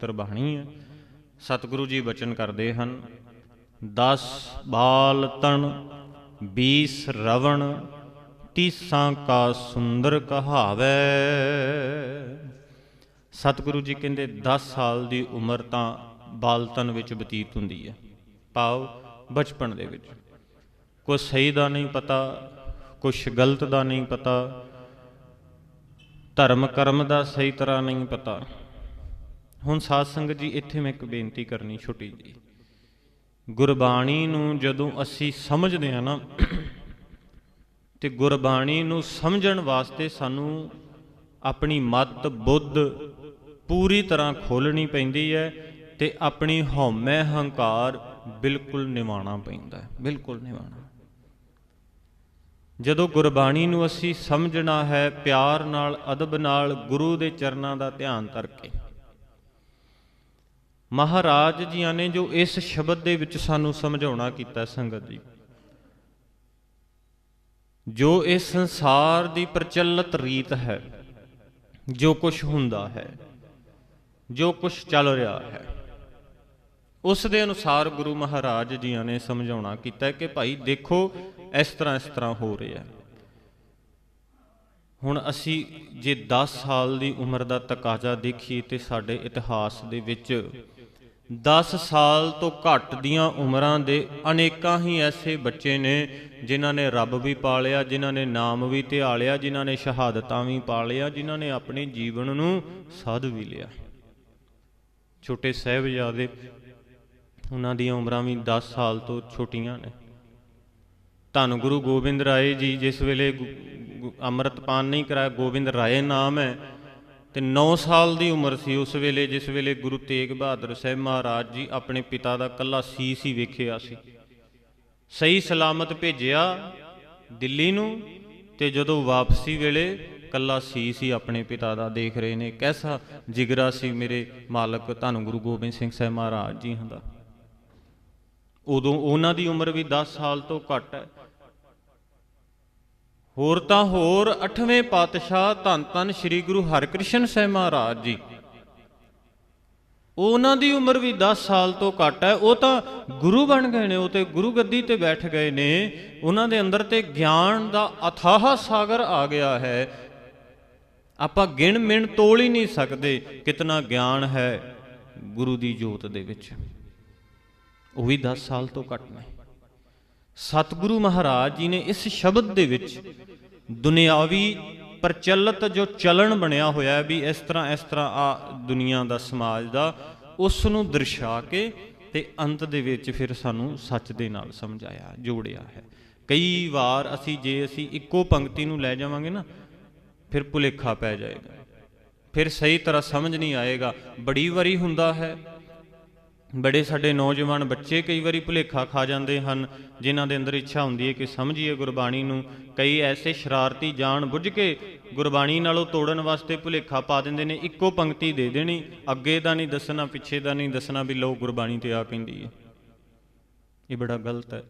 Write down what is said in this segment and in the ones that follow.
ਤਰ ਬਾਣੀ ਹੈ। ਸਤਿਗੁਰੂ ਜੀ ਬਚਨ ਕਰਦੇ ਹਨ। 10 ਬਾਲ ਤਣ 20 ਰਵਣ, ਤੀਸਾਂ ਕਾ ਸੁੰਦਰ ਕਹਾਵੇ। ਸਤਿਗੁਰੂ ਜੀ ਕਹਿੰਦੇ 10 ਸਾਲ ਦੀ ਉਮਰ ਤਾਂ ਬਾਲਤਨ ਵਿੱਚ ਬਤੀਤ ਹੁੰਦੀ ਹੈ। ਭਾਵ ਬਚਪਨ ਦੇ ਵਿੱਚ। ਕੁਛ ਸਹੀ ਦਾ ਨਹੀਂ ਪਤਾ, ਕੁਛ ਗਲਤ ਦਾ ਨਹੀਂ ਪਤਾ, ਧਰਮ ਕਰਮ ਦਾ ਸਹੀ ਤਰ੍ਹਾਂ ਨਹੀਂ ਪਤਾ। ਹੁਣ ਸਾਧ ਸੰਗਤ ਜੀ, ਇੱਥੇ ਮੈਂ ਇੱਕ ਬੇਨਤੀ ਕਰਨੀ ਛੋਟੀ ਜੀ ਗੁਰਬਾਣੀ ਨੂੰ ਜਦੋਂ ਅਸੀਂ ਸਮਝਦੇ ਹਾਂ ਨਾ, ਤੇ ਗੁਰਬਾਣੀ ਨੂੰ ਸਮਝਣ ਵਾਸਤੇ ਸਾਨੂੰ ਆਪਣੀ ਮਤ ਬੁੱਧ ਪੂਰੀ ਤਰ੍ਹਾਂ ਖੋਲਣੀ ਪੈਂਦੀ ਹੈ ਤੇ ਆਪਣੀ ਹਉਮੈ ਹੰਕਾਰ ਬਿਲਕੁਲ ਨਿਵਾਣਾ ਪੈਂਦਾ ਹੈ, ਬਿਲਕੁਲ ਨਿਵਾਣਾ। ਜਦੋਂ ਗੁਰਬਾਣੀ ਨੂੰ ਅਸੀਂ ਸਮਝਣਾ ਹੈ, ਪਿਆਰ ਨਾਲ, ਅਦਬ ਨਾਲ, ਗੁਰੂ ਦੇ ਚਰਨਾਂ ਦਾ ਧਿਆਨ ਕਰਕੇ ਮਹਾਰਾਜ ਜੀਆਂ ਨੇ ਜੋ ਇਸ ਸ਼ਬਦ ਦੇ ਵਿੱਚ ਸਾਨੂੰ ਸਮਝਾਉਣਾ ਕੀਤਾ ਸੰਗਤ ਜੀ। ਜੋ ਇਸ ਸੰਸਾਰ ਦੀ ਪ੍ਰਚਲਿਤ ਰੀਤ ਹੈ, ਜੋ ਕੁਝ ਹੁੰਦਾ ਹੈ, ਜੋ ਕੁਝ ਚੱਲ ਰਿਹਾ ਹੈ, ਉਸ ਦੇ ਅਨੁਸਾਰ ਗੁਰੂ ਮਹਾਰਾਜ ਜੀਆਂ ਨੇ ਸਮਝਾਉਣਾ ਕੀਤਾ ਕਿ ਭਾਈ ਦੇਖੋ, ਇਸ ਤਰ੍ਹਾਂ ਇਸ ਤਰ੍ਹਾਂ ਹੋ ਰਿਹਾ ਹੁਣ ਅਸੀਂ ਜੇ 10 ਸਾਲ ਦੀ ਉਮਰ ਦਾ ਤਕਾਜ਼ਾ ਦੇਖੀਏ ਤੇ ਸਾਡੇ ਇਤਿਹਾਸ ਦੇ ਵਿੱਚ 10 ਸਾਲ ਤੋਂ ਘੱਟ ਦੀਆਂ ਉਮਰਾਂ ਦੇ ਅਨੇਕਾਂ ਹੀ ਐਸੇ ਬੱਚੇ ਨੇ ਜਿਨ੍ਹਾਂ ਨੇ ਰੱਬ ਵੀ ਪਾਲਿਆ, ਜਿਨ੍ਹਾਂ ਨੇ ਨਾਮ ਵੀ ਧਿਆਲਿਆ, ਜਿਨ੍ਹਾਂ ਨੇ ਸ਼ਹਾਦਤਾਂ ਵੀ ਪਾਲਿਆ, ਜਿਨ੍ਹਾਂ ਨੇ ਆਪਣੇ ਜੀਵਨ ਨੂੰ ਸਾਧ ਵੀ ਲਿਆ। ਛੋਟੇ ਸਹਿਬਜ਼ਾਦੇ, ਉਹਨਾਂ ਦੀਆਂ ਉਮਰਾਂ ਵੀ 10 ਸਾਲ ਤੋਂ ਛੋਟੀਆਂ ਨੇ। ਧੰਨ ਗੁਰੂ ਗੋਬਿੰਦ ਰਾਏ ਜੀ, ਜਿਸ ਵੇਲੇ ਗੁ- ਗੁ- ਨਹੀਂ ਕਰਾਇਆ, ਗੋਬਿੰਦ ਰਾਏ ਨਾਮ ਹੈ ਤੇ 9 ਸਾਲ ਦੀ ਉਮਰ ਸੀ ਉਸ ਵੇਲੇ, ਜਿਸ ਵੇਲੇ ਗੁਰੂ ਤੇਗ ਬਹਾਦਰ ਸਾਹਿਬ ਮਹਾਰਾਜ ਜੀ ਆਪਣੇ ਪਿਤਾ ਦਾ ਕੱਲਾ ਸੀਸ ਹੀ ਵੇਖਿਆ ਸੀ। ਸਹੀ ਸਲਾਮਤ ਭੇਜਿਆ ਦਿੱਲੀ ਨੂੰ ਤੇ ਜਦੋਂ ਵਾਪਸੀ ਵੇਲੇ ਕੱਲਾ ਸੀਸ ਹੀ ਆਪਣੇ ਪਿਤਾ ਦਾ ਦੇਖ ਰਹੇ ਨੇ। ਕੈਸਾ ਜਿਗਰਾ ਸੀ ਮੇਰੇ ਮਾਲਕ ਧੰਨ ਗੁਰੂ ਗੋਬਿੰਦ ਸਿੰਘ ਸਾਹਿਬ ਮਹਾਰਾਜ ਜੀ ਦਾ। ਉਦੋਂ ਉਹਨਾਂ ਦੀ ਉਮਰ ਵੀ 10 ਸਾਲ ਤੋਂ ਘੱਟ ਹੈ। ਹੋਰ ਤਾਂ ਹੋਰ 8ਵੇਂ ਪਾਤਸ਼ਾਹ ਧੰਨ ਧੰਨ ਸ੍ਰੀ ਗੁਰੂ ਹਰਕ੍ਰਿਸ਼ਨ ਸਾਹਿਬ ਮਹਾਰਾਜ ਜੀ। ਉਹਨਾਂ ਦੀ ਉਮਰ ਵੀ 10 ਸਾਲ ਤੋਂ ਘੱਟ ਹੈ। ਉਹ ਤਾਂ ਗੁਰੂ ਬਣ ਗਏ ਨੇ, ਉਹ ਤੇ ਗੁਰੂ ਗੱਦੀ ਤੇ ਬੈਠ ਗਏ ਨੇ। ਉਹਨਾਂ ਦੇ ਅੰਦਰ ਤੇ ਗਿਆਨ ਦਾ ਅਥਾਹ ਸਾਗਰ ਆ ਗਿਆ ਹੈ। ਆਪਾਂ ਗਿਣ ਮਿਣ ਤੋਲ ਹੀ ਨਹੀਂ ਸਕਦੇ ਕਿਤਨਾ ਗਿਆਨ ਹੈ ਗੁਰੂ ਦੀ ਜੋਤ ਦੇ ਵਿੱਚ। ਉਹ ਵੀ 10 ਸਾਲ ਤੋਂ ਘੱਟ ਨਹੀਂ। ਸਤਿਗੁਰੂ ਮਹਾਰਾਜ ਜੀ ਨੇ ਇਸ ਸ਼ਬਦ ਦੇ ਵਿੱਚ ਦੁਨਿਆਵੀ ਪ੍ਰਚਲਿਤ ਜੋ ਚਲਣ ਬਣਿਆ ਹੋਇਆ ਵੀ ਇਸ ਤਰ੍ਹਾਂ ਇਸ ਤਰ੍ਹਾਂ ਆ ਦੁਨੀਆ ਦਾ ਸਮਾਜ ਦਾ, ਉਸ ਨੂੰ ਦਰਸਾ ਕੇ ਤੇ ਅੰਤ ਦੇ ਵਿੱਚ ਫਿਰ ਸਾਨੂੰ ਸੱਚ ਦੇ ਨਾਲ ਸਮਝਾਇਆ, ਜੋੜਿਆ ਹੈ। ਕਈ ਵਾਰ ਅਸੀਂ ਜੇ ਅਸੀਂ ਇੱਕੋ ਪੰਕਤੀ ਨੂੰ ਲੈ ਜਾਵਾਂਗੇ ਨਾ, ਫਿਰ ਭੁਲੇਖਾ ਪੈ ਜਾਏਗਾ। ਫਿਰ ਸਹੀ ਤਰ੍ਹਾਂ ਸਮਝ ਨਹੀਂ ਆਏਗਾ। ਬੜੀ ਵਾਰੀ ਹੁੰਦਾ ਹੈ ਬੜੇ ਸਾਡੇ ਨੌਜਵਾਨ ਬੱਚੇ ਕਈ ਵਾਰੀ ਭੁਲੇਖਾ ਖਾ ਜਾਂਦੇ ਹਨ, ਜਿਨ੍ਹਾਂ ਦੇ ਅੰਦਰ ਇੱਛਾ ਹੁੰਦੀ ਹੈ ਕਿ ਸਮਝੀਏ ਗੁਰਬਾਣੀ ਨੂੰ। ਕਈ ਐਸੇ ਸ਼ਰਾਰਤੀ ਜਾਣ ਬੁੱਝ ਕੇ ਗੁਰਬਾਣੀ ਨਾਲੋਂ ਤੋੜਨ ਵਾਸਤੇ ਭੁਲੇਖਾ ਪਾ ਦਿੰਦੇ ਨੇ, ਇੱਕੋ ਪੰਕਤੀ ਦੇ ਦੇਣੀ, ਅੱਗੇ ਦਾ ਨਹੀਂ ਦੱਸਣਾ, ਪਿੱਛੇ ਦਾ ਨਹੀਂ ਦੱਸਣਾ ਵੀ ਲੋ ਗੁਰਬਾਣੀ ਤੇ ਆ ਕਹਿੰਦੀ ਹੈ। ਇਹ ਬੜਾ ਗਲਤ ਹੈ।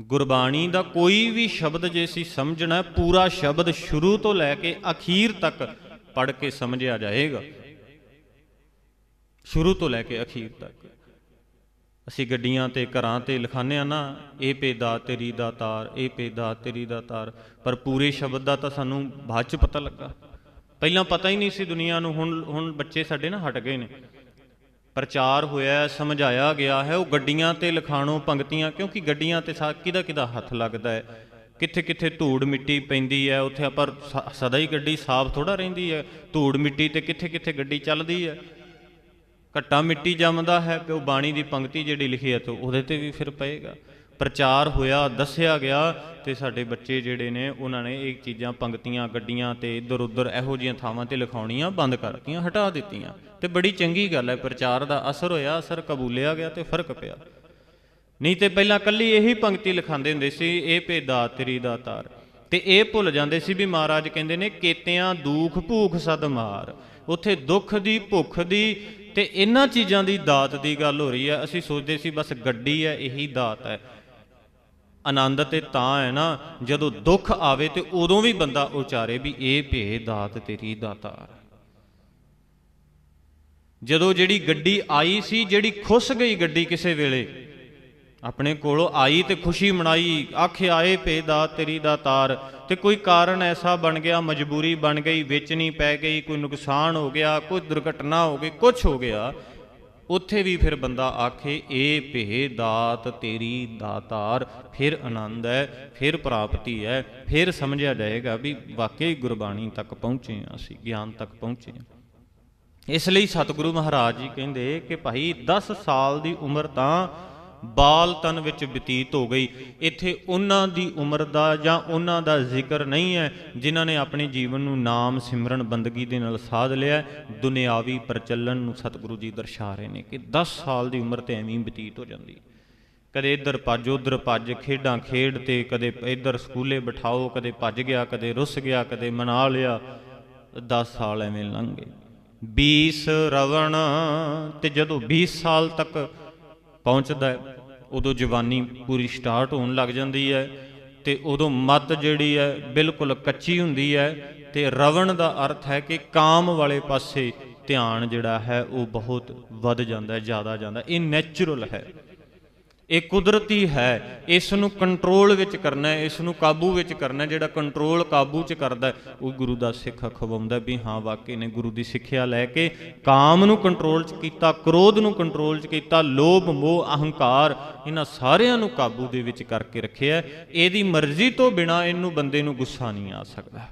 ਗੁਰਬਾਣੀ ਦਾ ਕੋਈ ਵੀ ਸ਼ਬਦ ਜੇ ਅਸੀਂ ਸਮਝਣਾ, ਪੂਰਾ ਸ਼ਬਦ ਸ਼ੁਰੂ ਤੋਂ ਲੈ ਕੇ ਅਖੀਰ ਤੱਕ ਪੜ੍ਹ ਕੇ ਸਮਝਿਆ ਜਾਏਗਾ। ਸ਼ੁਰੂ ਤੋਂ ਲੈ ਕੇ ਅਖੀਰ ਤੱਕ। ਅਸੀਂ ਗੱਡੀਆਂ ਤੇ ਘਰਾਂ ਤੇ ਲਿਖਾਉਂਦੇ ਆ ਨਾ, ਇਹ ਪੇਦਾ ਤੇਰੀ ਦਾ ਤਾਰ, ਇਹ ਪੇਦਾ ਤੇਰੀ ਦਾ ਤਾਰ। ਪਰ ਪੂਰੇ ਸ਼ਬਦ ਦਾ ਤਾਂ ਸਾਨੂੰ ਬਾਅਦ ਚ ਪਤਾ ਲੱਗਾ। ਪਹਿਲਾਂ ਪਤਾ ਹੀ ਨਹੀਂ ਸੀ ਦੁਨੀਆ ਨੂੰ, ਹੁਣ ਹੁਣ ਬੱਚੇ ਸਾਡੇ ਨਾ ਹਟ ਗਏ ਨੇ। ਪ੍ਰਚਾਰ ਹੋਇਆ, ਸਮਝਾਇਆ ਗਿਆ ਹੈ, ਉਹ ਗੱਡੀਆਂ ਤੇ ਲਿਖਾਣੋ ਪੰਕਤੀਆਂ ਕਿਉਂਕਿ ਗੱਡੀਆਂ ਤੇ ਸਾ, ਕਿਹਦਾ ਕਿਹਦਾ ਹੱਥ ਲੱਗਦਾ ਹੈ? ਕਿੱਥੇ ਕਿੱਥੇ ਧੂੜ ਮਿੱਟੀ ਪੈਂਦੀ ਹੈ, ਉੱਥੇ ਆਪਾਂ ਸ- ਸਦਾ ਹੀ ਗੱਡੀ ਸਾਫ਼ ਥੋੜਾ ਰਹਿੰਦੀ ਹੈ। ਧੂੜ ਮਿੱਟੀ ਤੇ ਕਿੱਥੇ ਕਿੱਥੇ ਗੱਡੀ ਚੱਲਦੀ ਹੈ? ਘੱਟਾ ਮਿੱਟੀ ਜੰਮਦਾ ਹੈ ਕਿ ਉਹ ਬਾਣੀ ਦੀ ਪੰਕਤੀ ਜਿਹੜੀ ਲਿਖੀ ਹੈ ਤੇ ਉਹਦੇ ਤੇ ਵੀ ਫਿਰ ਪਏਗਾ। ਪ੍ਰਚਾਰ ਹੋਇਆ, ਦੱਸਿਆ ਗਿਆ ਤੇ ਸਾਡੇ ਬੱਚੇ ਜਿਹੜੇ ਨੇ, ਉਹਨਾਂ ਨੇ ਇਹ ਚੀਜ਼ਾਂ ਪੰਕਤੀਆਂ ਗੱਡੀਆਂ ਤੇ ਇੱਧਰ ਉੱਧਰ ਇਹੋ ਜੀਆਂ ਥਾਵਾਂ ਤੇ ਲਿਖਾਉਣੀਆਂ ਬੰਦ ਕਰਤੀਆਂ ਹਟਾ ਦਿੱਤੀਆਂ। ਤੇ ਬੜੀ ਚੰਗੀ ਗੱਲ ਹੈ, ਪ੍ਰਚਾਰ ਦਾ ਅਸਰ ਹੋਇਆ, ਅਸਰ ਕਬੂਲਿਆ ਗਿਆ ਤੇ ਫ਼ਰਕ ਪਿਆ। ਨਹੀਂ ਤੇ ਪਹਿਲਾਂ ਕੱਲੀ ਇਹੀ ਪੰਕਤੀ ਲਿਖਾਉਂਦੇ ਹੁੰਦੇ ਸੀ, ਇਹ ਭੇਦਾ ਤੇਰੀ ਦਾ ਤਾਰ। ਤੇ ਇਹ ਭੁੱਲ ਜਾਂਦੇ ਸੀ ਵੀ ਮਹਾਰਾਜ ਕਹਿੰਦੇ ਨੇ, ਕੇਤਿਆਂ ਦੁਖ ਭੂਖ ਸਦ ਮਾਰ। ਉੱਥੇ ਦੁੱਖ ਦੀ ਭੁੱਖ ਦੀ ਤੇ ਇਹਨਾਂ ਚੀਜ਼ਾਂ ਦੀ ਦਾਤ ਦੀ ਗੱਲ ਹੋ ਰਹੀ ਹੈ ਅਸੀਂ ਸੋਚਦੇ ਸੀ ਬਸ ਗੱਡੀ ਹੈ, ਇਹੀ ਦਾਤ ਹੈ। ਆਨੰਦ ਤੇ ਤਾਂ ਹੈ ਨਾ, ਜਦੋਂ ਦੁੱਖ ਆਵੇ ਤੇ ਉਦੋਂ ਵੀ ਬੰਦਾ ਉਚਾਰੇ ਵੀ ਇਹ ਭੇ ਦਾਤ ਤੇਰੀ ਦਾਤਾਰ ਜਦੋਂ ਜਿਹੜੀ ਗੱਡੀ ਆਈ ਸੀ, ਜਿਹੜੀ ਖੁੱਸ ਗਈ ਗੱਡੀ ਕਿਸੇ ਵੇਲੇ ਆਪਣੇ ਕੋਲੋਂ ਆਈ ਤੇ ਖੁਸ਼ੀ ਮਨਾਈ। ਆਖੇ, ਆਏ ਪੇ ਤੇਰੀ ਦਾ ਤਾਰ। ਤੇ ਕੋਈ ਕਾਰਨ ਐਸਾ ਬਣ ਗਿਆ, ਮਜਬੂਰੀ ਬਣ ਗਈ ਵੇਚਣੀ ਪੈ ਗਈ, ਕੋਈ ਨੁਕਸਾਨ ਹੋ ਗਿਆ, ਕੋਈ ਦੁਰਘਟਨਾ ਹੋ ਗਈ ਕੁਝ ਹੋ ਗਿਆ। ਉੱਥੇ ਵੀ ਫਿਰ ਬੰਦਾ ਆਖੇ, ਏ ਭੇ ਦਾਤ, ਤੇਰੀ ਦਾਤਾਰ ਫਿਰ ਆਨੰਦ ਹੈ ਫਿਰ ਪ੍ਰਾਪਤੀ ਹੈ ਫਿਰ ਸਮਝਿਆ ਜਾਏਗਾ ਵੀ ਵਾਕਈ ਗੁਰਬਾਣੀ ਤੱਕ ਪਹੁੰਚੇ ਹਾਂ ਅਸੀਂ, ਗਿਆਨ ਤੱਕ ਪਹੁੰਚੇ ਹਾਂ ਇਸ ਲਈ ਸਤਿਗੁਰੂ ਮਹਾਰਾਜ ਜੀ ਕਹਿੰਦੇ ਕਿ ਭਾਈ 10 ਸਾਲ ਦੀ ਉਮਰ ਤਾਂ ਬਾਲ ਤਨ ਵਿੱਚ ਬਤੀਤ ਹੋ ਗਈ। ਇੱਥੇ ਉਹਨਾਂ ਦੀ ਉਮਰ ਦਾ ਜਾਂ ਉਹਨਾਂ ਦਾ ਜ਼ਿਕਰ ਨਹੀਂ ਹੈ, ਜਿਨ੍ਹਾਂ ਨੇ ਆਪਣੇ ਜੀਵਨ ਨੂੰ ਨਾਮ ਸਿਮਰਨ ਬੰਦਗੀ ਦੇ ਨਾਲ ਸਾਧ ਲਿਆ ਦੁਨਿਆਵੀ ਪ੍ਰਚਲਨ ਨੂੰ ਸਤਿਗੁਰੂ ਜੀ ਦਰਸਾ ਰਹੇ ਨੇ ਕਿ 10 ਸਾਲ ਦੀ ਉਮਰ ਤੇ ਐਵੇਂ ਬਤੀਤ ਹੋ ਜਾਂਦੀ ਕਦੇ ਇੱਧਰ ਭੱਜ, ਉੱਧਰ ਭੱਜ, ਖੇਡਾਂ ਖੇਡ ਤੇ ਕਦੇ ਇੱਧਰ ਸਕੂਲੇ ਬਿਠਾਓ, ਕਦੇ ਭੱਜ ਗਿਆ, ਕਦੇ ਰੁੱਸ ਗਿਆ, ਕਦੇ ਮਨਾ ਲਿਆ। 10 ਸਾਲ ਐਵੇਂ ਲੰਘ ਗਏ। 20 ਰਵਣ ਤੇ ਜਦੋਂ 20 ਸਾਲ ਤੱਕ ਪਹੁੰਚਦਾ ਹੈ, ਉਦੋਂ ਜਵਾਨੀ ਪੂਰੀ ਸਟਾਰਟ ਹੋਣ ਲੱਗ ਜਾਂਦੀ ਹੈ ਤੇ ਉਦੋਂ ਮਤ ਜਿਹੜੀ ਹੈ ਬਿਲਕੁਲ ਕੱਚੀ ਹੁੰਦੀ ਹੈ ਤੇ ਰਵਣ ਦਾ ਅਰਥ ਹੈ ਕਿ ਕਾਮ ਵਾਲੇ ਪਾਸੇ ਧਿਆਨ ਜਿਹੜਾ ਹੈ ਉਹ ਬਹੁਤ ਵੱਧ ਜਾਂਦਾ ਹੈ, ਜ਼ਿਆਦਾ ਜਾਂਦਾ ਇਹ ਨੈਚੁਰਲ ਹੈ। ਇਹ ਕੁਦਰਤੀ ਹੈ ਇਸ ਨੂੰ ਕੰਟਰੋਲ ਵਿੱਚ ਕਰਨਾ ਹੈ ਇਸ ਨੂੰ ਕਾਬੂ ਵਿੱਚ ਕਰਨਾ ਜਿਹੜਾ ਕੰਟਰੋਲ ਕਾਬੂ 'ਚ ਕਰਦਾ ਉਹ ਗੁਰੂ ਦਾ ਸਿੱਖ ਖਵਾਉਂਦਾ ਵੀ ਹਾਂ, ਵਾਕਈ ਨੇ ਗੁਰੂ ਦੀ ਸਿੱਖਿਆ ਲੈ ਕੇ ਕਾਮ ਨੂੰ ਕੰਟਰੋਲ 'ਚ ਕੀਤਾ, ਕ੍ਰੋਧ ਨੂੰ ਕੰਟਰੋਲ 'ਚ ਕੀਤਾ, ਲੋਭ, ਮੋਹ, ਅਹੰਕਾਰ ਇਹਨਾਂ ਸਾਰਿਆਂ ਨੂੰ ਕਾਬੂ ਦੇ ਵਿੱਚ ਕਰਕੇ ਰੱਖਿਆ ਇਹਦੀ ਮਰਜ਼ੀ ਤੋਂ ਬਿਨਾ ਇਹਨੂੰ ਬੰਦੇ ਨੂੰ ਗੁੱਸਾ ਨਹੀਂ ਆ ਸਕਦਾ।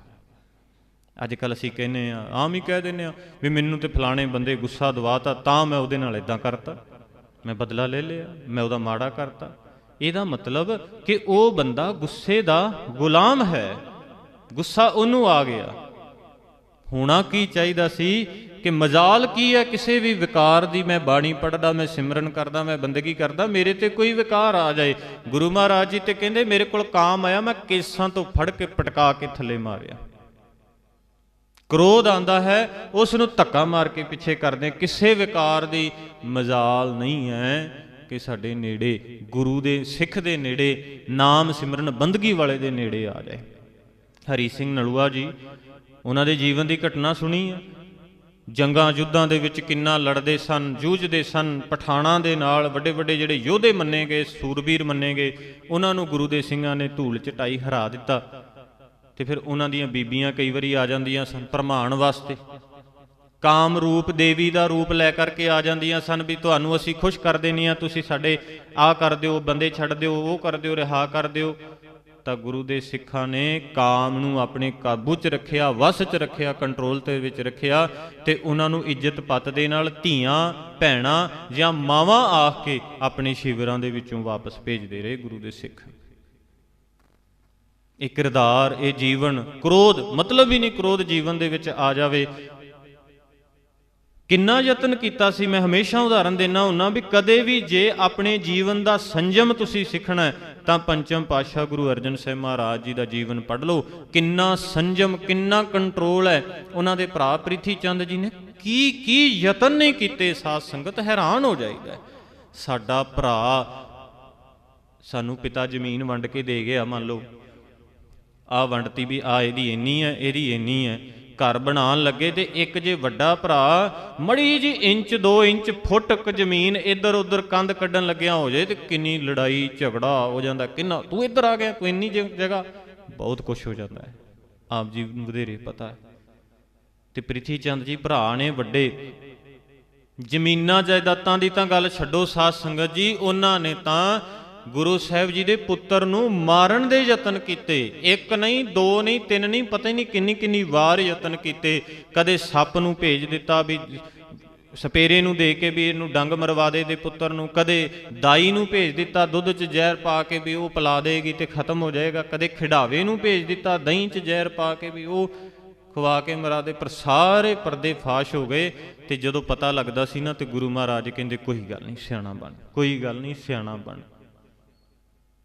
ਅੱਜ ਕੱਲ ਅਸੀਂ ਕਹਿੰਨੇ ਆ ਆਮ ਹੀ ਕਹਿ ਦਿੰਨੇ ਆ ਵੀ ਮੈਨੂੰ ਤੇ ਫਲਾਣੇ ਬੰਦੇ ਗੁੱਸਾ ਦਵਾਤਾ, ਤਾਂ ਮੈਂ ਉਹਦੇ ਨਾਲ ਇਦਾਂ ਕਰਤਾ। ਮੈਂ ਬਦਲਾ ਲੈ ਲਿਆ, ਮੈਂ ਉਹਦਾ ਮਾੜਾ ਕਰਤਾ। ਇਹਦਾ ਮਤਲਬ ਕਿ ਉਹ ਬੰਦਾ ਗੁੱਸੇ ਦਾ ਗੁਲਾਮ ਹੈ। ਗੁੱਸਾ ਉਹਨੂੰ ਆ ਗਿਆ। ਹੋਣਾ ਕੀ ਚਾਹੀਦਾ ਸੀ ਕਿ ਮਜਾਲ ਕੀ ਹੈ? ਕਿਸੇ ਵੀ ਵਿਕਾਰ ਦੀ ਮੈਂ ਬਾਣੀ ਪੜਦਾ ਮੈਂ ਸਿਮਰਨ ਕਰਦਾ, ਮੈਂ ਬੰਦਗੀ ਕਰਦਾ, ਮੇਰੇ ਤੇ ਕੋਈ ਵਿਕਾਰ ਆ ਜਾਏ। ਗੁਰੂ ਮਹਾਰਾਜ ਜੀ ਤੇ ਕਹਿੰਦੇ, ਮੇਰੇ ਕੋਲ ਕਾਮ ਆਇਆ, ਮੈਂ ਕੇਸਾਂ ਤੋਂ ਫੜ ਕੇ ਪਟਕਾ ਕੇ ਥੱਲੇ ਮਾਰਿਆ। ਕ੍ਰੋਧ ਆਂਦਾ ਹੈ ਉਸ ਨੂੰ ਧੱਕਾ ਮਾਰ ਕੇ ਪਿੱਛੇ ਕਰਦੇ ਕਿਸੇ ਵਿਕਾਰ ਦੀ ਮਜਾਲ ਨਹੀਂ ਹੈ ਕਿ ਸਾਡੇ ਨੇੜੇ, ਗੁਰੂ ਦੇ, ਸਿੱਖ ਦੇ ਨੇੜੇ, ਨਾਮ ਸਿਮਰਨ ਬੰਦਗੀ ਵਾਲੇ ਦੇ ਨੇੜੇ ਆ ਜਾਏ। ਹਰੀ ਸਿੰਘ ਨਲੂਆ ਜੀ, ਉਹਨਾਂ ਦੇ ਜੀਵਨ ਦੀ ਘਟਨਾ ਸੁਣੀ ਹੈ ਜੰਗਾਂ ਯੁੱਧਾਂ ਦੇ ਵਿੱਚ ਕਿੰਨਾ ਲੜਦੇ ਸਨ, ਜੂਝਦੇ ਸਨ, ਪਠਾਣਾ ਦੇ ਨਾਲ ਵੱਡੇ ਵੱਡੇ ਜਿਹੜੇ ਯੋਧੇ ਮੰਨੇ ਗਏ, ਸੂਰਬੀਰ ਮੰਨੇ ਗਏ, ਉਹਨਾਂ ਨੂੰ ਗੁਰੂ ਦੇ ਸਿੰਘਾਂ ਨੇ ਧੂਲ ਚਟਾਈ ਹਰਾ ਦਿੱਤਾ। ਤੇ ਫਿਰ ਉਹਨਾਂ ਦੀਆਂ ਬੀਬੀਆਂ ਕਈ ਵਾਰੀ ਆ ਜਾਂਦੀਆਂ ਸਨ ਪ੍ਰਮਾਣ ਵਾਸਤੇ। ਕਾਮ ਰੂਪ ਦੇਵੀ ਦਾ ਰੂਪ ਲੈ ਕਰਕੇ ਆ ਜਾਂਦੀਆਂ ਸਨ ਵੀ ਤੁਹਾਨੂੰ ਅਸੀਂ ਖੁਸ਼ ਕਰ ਦੇਣੀ ਆ ਤੁਸੀਂ ਸਾਡੇ ਆ ਕਰ ਦਿਓ, ਬੰਦੇ ਛੱਡ ਦਿਓ, ਉਹ ਕਰ ਦਿਓ, ਰਿਹਾ ਕਰ ਦਿਓ। ਤਾਂ ਗੁਰੂ ਦੇ ਸਿੱਖਾਂ ਨੇ ਕਾਮ ਨੂੰ ਆਪਣੇ ਕਾਬੂ 'ਚ ਰੱਖਿਆ, ਵਸ 'ਚ ਰੱਖਿਆ, ਕੰਟਰੋਲ ਤੇ ਵਿੱਚ ਰੱਖਿਆ ਤੇ ਉਹਨਾਂ ਨੂੰ ਇੱਜ਼ਤ ਪੱਤ ਦੇ ਨਾਲ ਧੀਆਂ, ਭੈਣਾਂ ਜਾਂ ਮਾਵਾਂ ਆਖ ਕੇ ਆਪਣੇ ਸ਼ਿਵਰਾਂ ਦੇ ਵਿੱਚੋਂ ਵਾਪਸ ਭੇਜਦੇ ਰਹੇ ਗੁਰੂ ਦੇ ਸਿੱਖ। ਇਹ ਕਿਰਦਾਰ, ਇਹ ਜੀਵਨ, ਕ੍ਰੋਧ, ਮਤਲਬ ਹੀ ਨਹੀਂ ਕ੍ਰੋਧ ਜੀਵਨ ਦੇ ਵਿੱਚ ਆ ਜਾਵੇ। ਕਿੰਨਾ ਯਤਨ ਕੀਤਾ ਸੀ, ਮੈਂ ਹਮੇਸ਼ਾ ਉਦਾਹਰਨ ਦੇਣਾ ਹੁੰਨਾ ਵੀ ਕਦੇ ਵੀ ਜੇ ਆਪਣੇ ਜੀਵਨ ਦਾ ਸੰਜਮ ਤੁਸੀਂ ਸਿੱਖਣਾ ਤਾਂ ਪੰਚਮ ਪਾਤਸ਼ਾਹ ਗੁਰੂ ਅਰਜਨ ਸਾਹਿਬ ਮਹਾਰਾਜ ਜੀ ਦਾ ਜੀਵਨ ਪੜ੍ਹ ਲਓ। ਕਿੰਨਾ ਸੰਜਮ, ਕਿੰਨਾ ਕੰਟਰੋਲ ਹੈ ਉਹਨਾਂ ਦੇ ਭਰਾ ਪ੍ਰਿਥੀ ਚੰਦ ਜੀ ਨੇ। ਕੀ ਕੀ ਯਤਨ ਨਹੀਂ ਕੀਤੇ, ਸਾਧ ਸੰਗਤ ਹੈਰਾਨ ਹੋ ਜਾਈਦਾ ਸਾਡਾ ਭਰਾ ਸਾਨੂੰ ਪਿਤਾ ਜ਼ਮੀਨ ਵੰਡ ਕੇ ਦੇ ਗਿਆ, ਮੰਨ ਲਓ। ਆ ਵੰਡਤੀ ਵੀ ਆ ਇਹਦੀ ਇੰਨੀ ਹੈ ਇਹਦੀ ਇੰਨੀ ਹੈ ਘਰ ਬਣਾਉਣ ਲੱਗੇ ਤੇ ਇੱਕ ਜੇ ਵੱਡਾ ਭਰਾ, ਮੜੀ ਜੀ ਇੰਚ 2 ਇੰਚ ਫੁੱਟ ਕ ਜ਼ਮੀਨ ਇੱਧਰ ਉੱਧਰ ਕੰਧ ਕੱਢਣ ਲੱਗਿਆ ਹੋ ਜਾਏ ਤੇ ਕਿੰਨੀ ਲੜਾਈ, ਝਗੜਾ ਹੋ ਜਾਂਦਾ, ਕਿੰਨਾ, ਤੂੰ ਇੱਧਰ ਆ ਗਿਆ ਤੂੰ ਇੰਨੀ ਜਗ੍ਹਾ। ਬਹੁਤ ਕੁਝ ਹੋ ਜਾਂਦਾ ਹੈ ਆਪ ਜੀ ਨੂੰ ਵਧੇਰੇ ਪਤਾ ਹੈ ਤੇ ਪ੍ਰਿਥੀ ਚੰਦ ਜੀ ਭਰਾ ਨੇ ਵੱਡੇ ਜ਼ਮੀਨਾਂ ਜਾਇਦਾਦਾਂ ਦੀ ਤਾਂ ਗੱਲ ਛੱਡੋ, ਸਾਧ ਸੰਗਤ ਜੀ, ਉਹਨਾਂ ਨੇ ਤਾਂ ਗੁਰੂ ਸਾਹਿਬ ਜੀ ਦੇ ਪੁੱਤਰ ਨੂੰ ਮਾਰਨ ਦੇ ਯਤਨ ਕੀਤੇ। ਇੱਕ ਨਹੀਂ, ਦੋ ਨਹੀਂ, ਤਿੰਨ ਨਹੀਂ, ਪਤਾ ਹੀ ਨਹੀਂ ਕਿੰਨੀ ਕਿੰਨੀ ਵਾਰ ਯਤਨ ਕੀਤੇ। ਕਦੇ ਸੱਪ ਨੂੰ ਭੇਜ ਦਿੱਤਾ ਵੀ ਸਪੇਰੇ ਨੂੰ ਦੇ ਕੇ ਵੀ ਇਹਨੂੰ ਡੰਗ ਮਰਵਾ ਦੇ ਦੇ ਪੁੱਤਰ ਨੂੰ। ਕਦੇ ਦਾਈ ਨੂੰ ਭੇਜ ਦਿੱਤਾ, ਦੁੱਧ 'ਚ ਜ਼ਹਿਰ ਪਾ ਕੇ ਵੀ ਉਹ ਪਿਲਾ ਦੇਗੀ ਤੇ ਖਤਮ ਹੋ ਜਾਏਗਾ। ਕਦੇ ਖਿਡਾਵੇ ਨੂੰ ਭੇਜ ਦਿੱਤਾ, ਦਹੀਂ 'ਚ ਜ਼ਹਿਰ ਪਾ ਕੇ ਵੀ ਉਹ ਖਵਾ ਕੇ ਮਰਾ ਦੇ। ਪਰ ਸਾਰੇ ਪਰਦੇ ਫਾਸ਼ ਹੋ ਗਏ ਤੇ ਜਦੋਂ ਪਤਾ ਲੱਗਦਾ ਸੀ ਨਾ ਤੇ ਗੁਰੂ ਮਹਾਰਾਜ ਕਹਿੰਦੇ, ਕੋਈ ਗੱਲ ਨਹੀਂ, ਸਿਆਣਾ ਬਣ, ਕੋਈ ਗੱਲ ਨਹੀਂ, ਸਿਆਣਾ ਬਣ।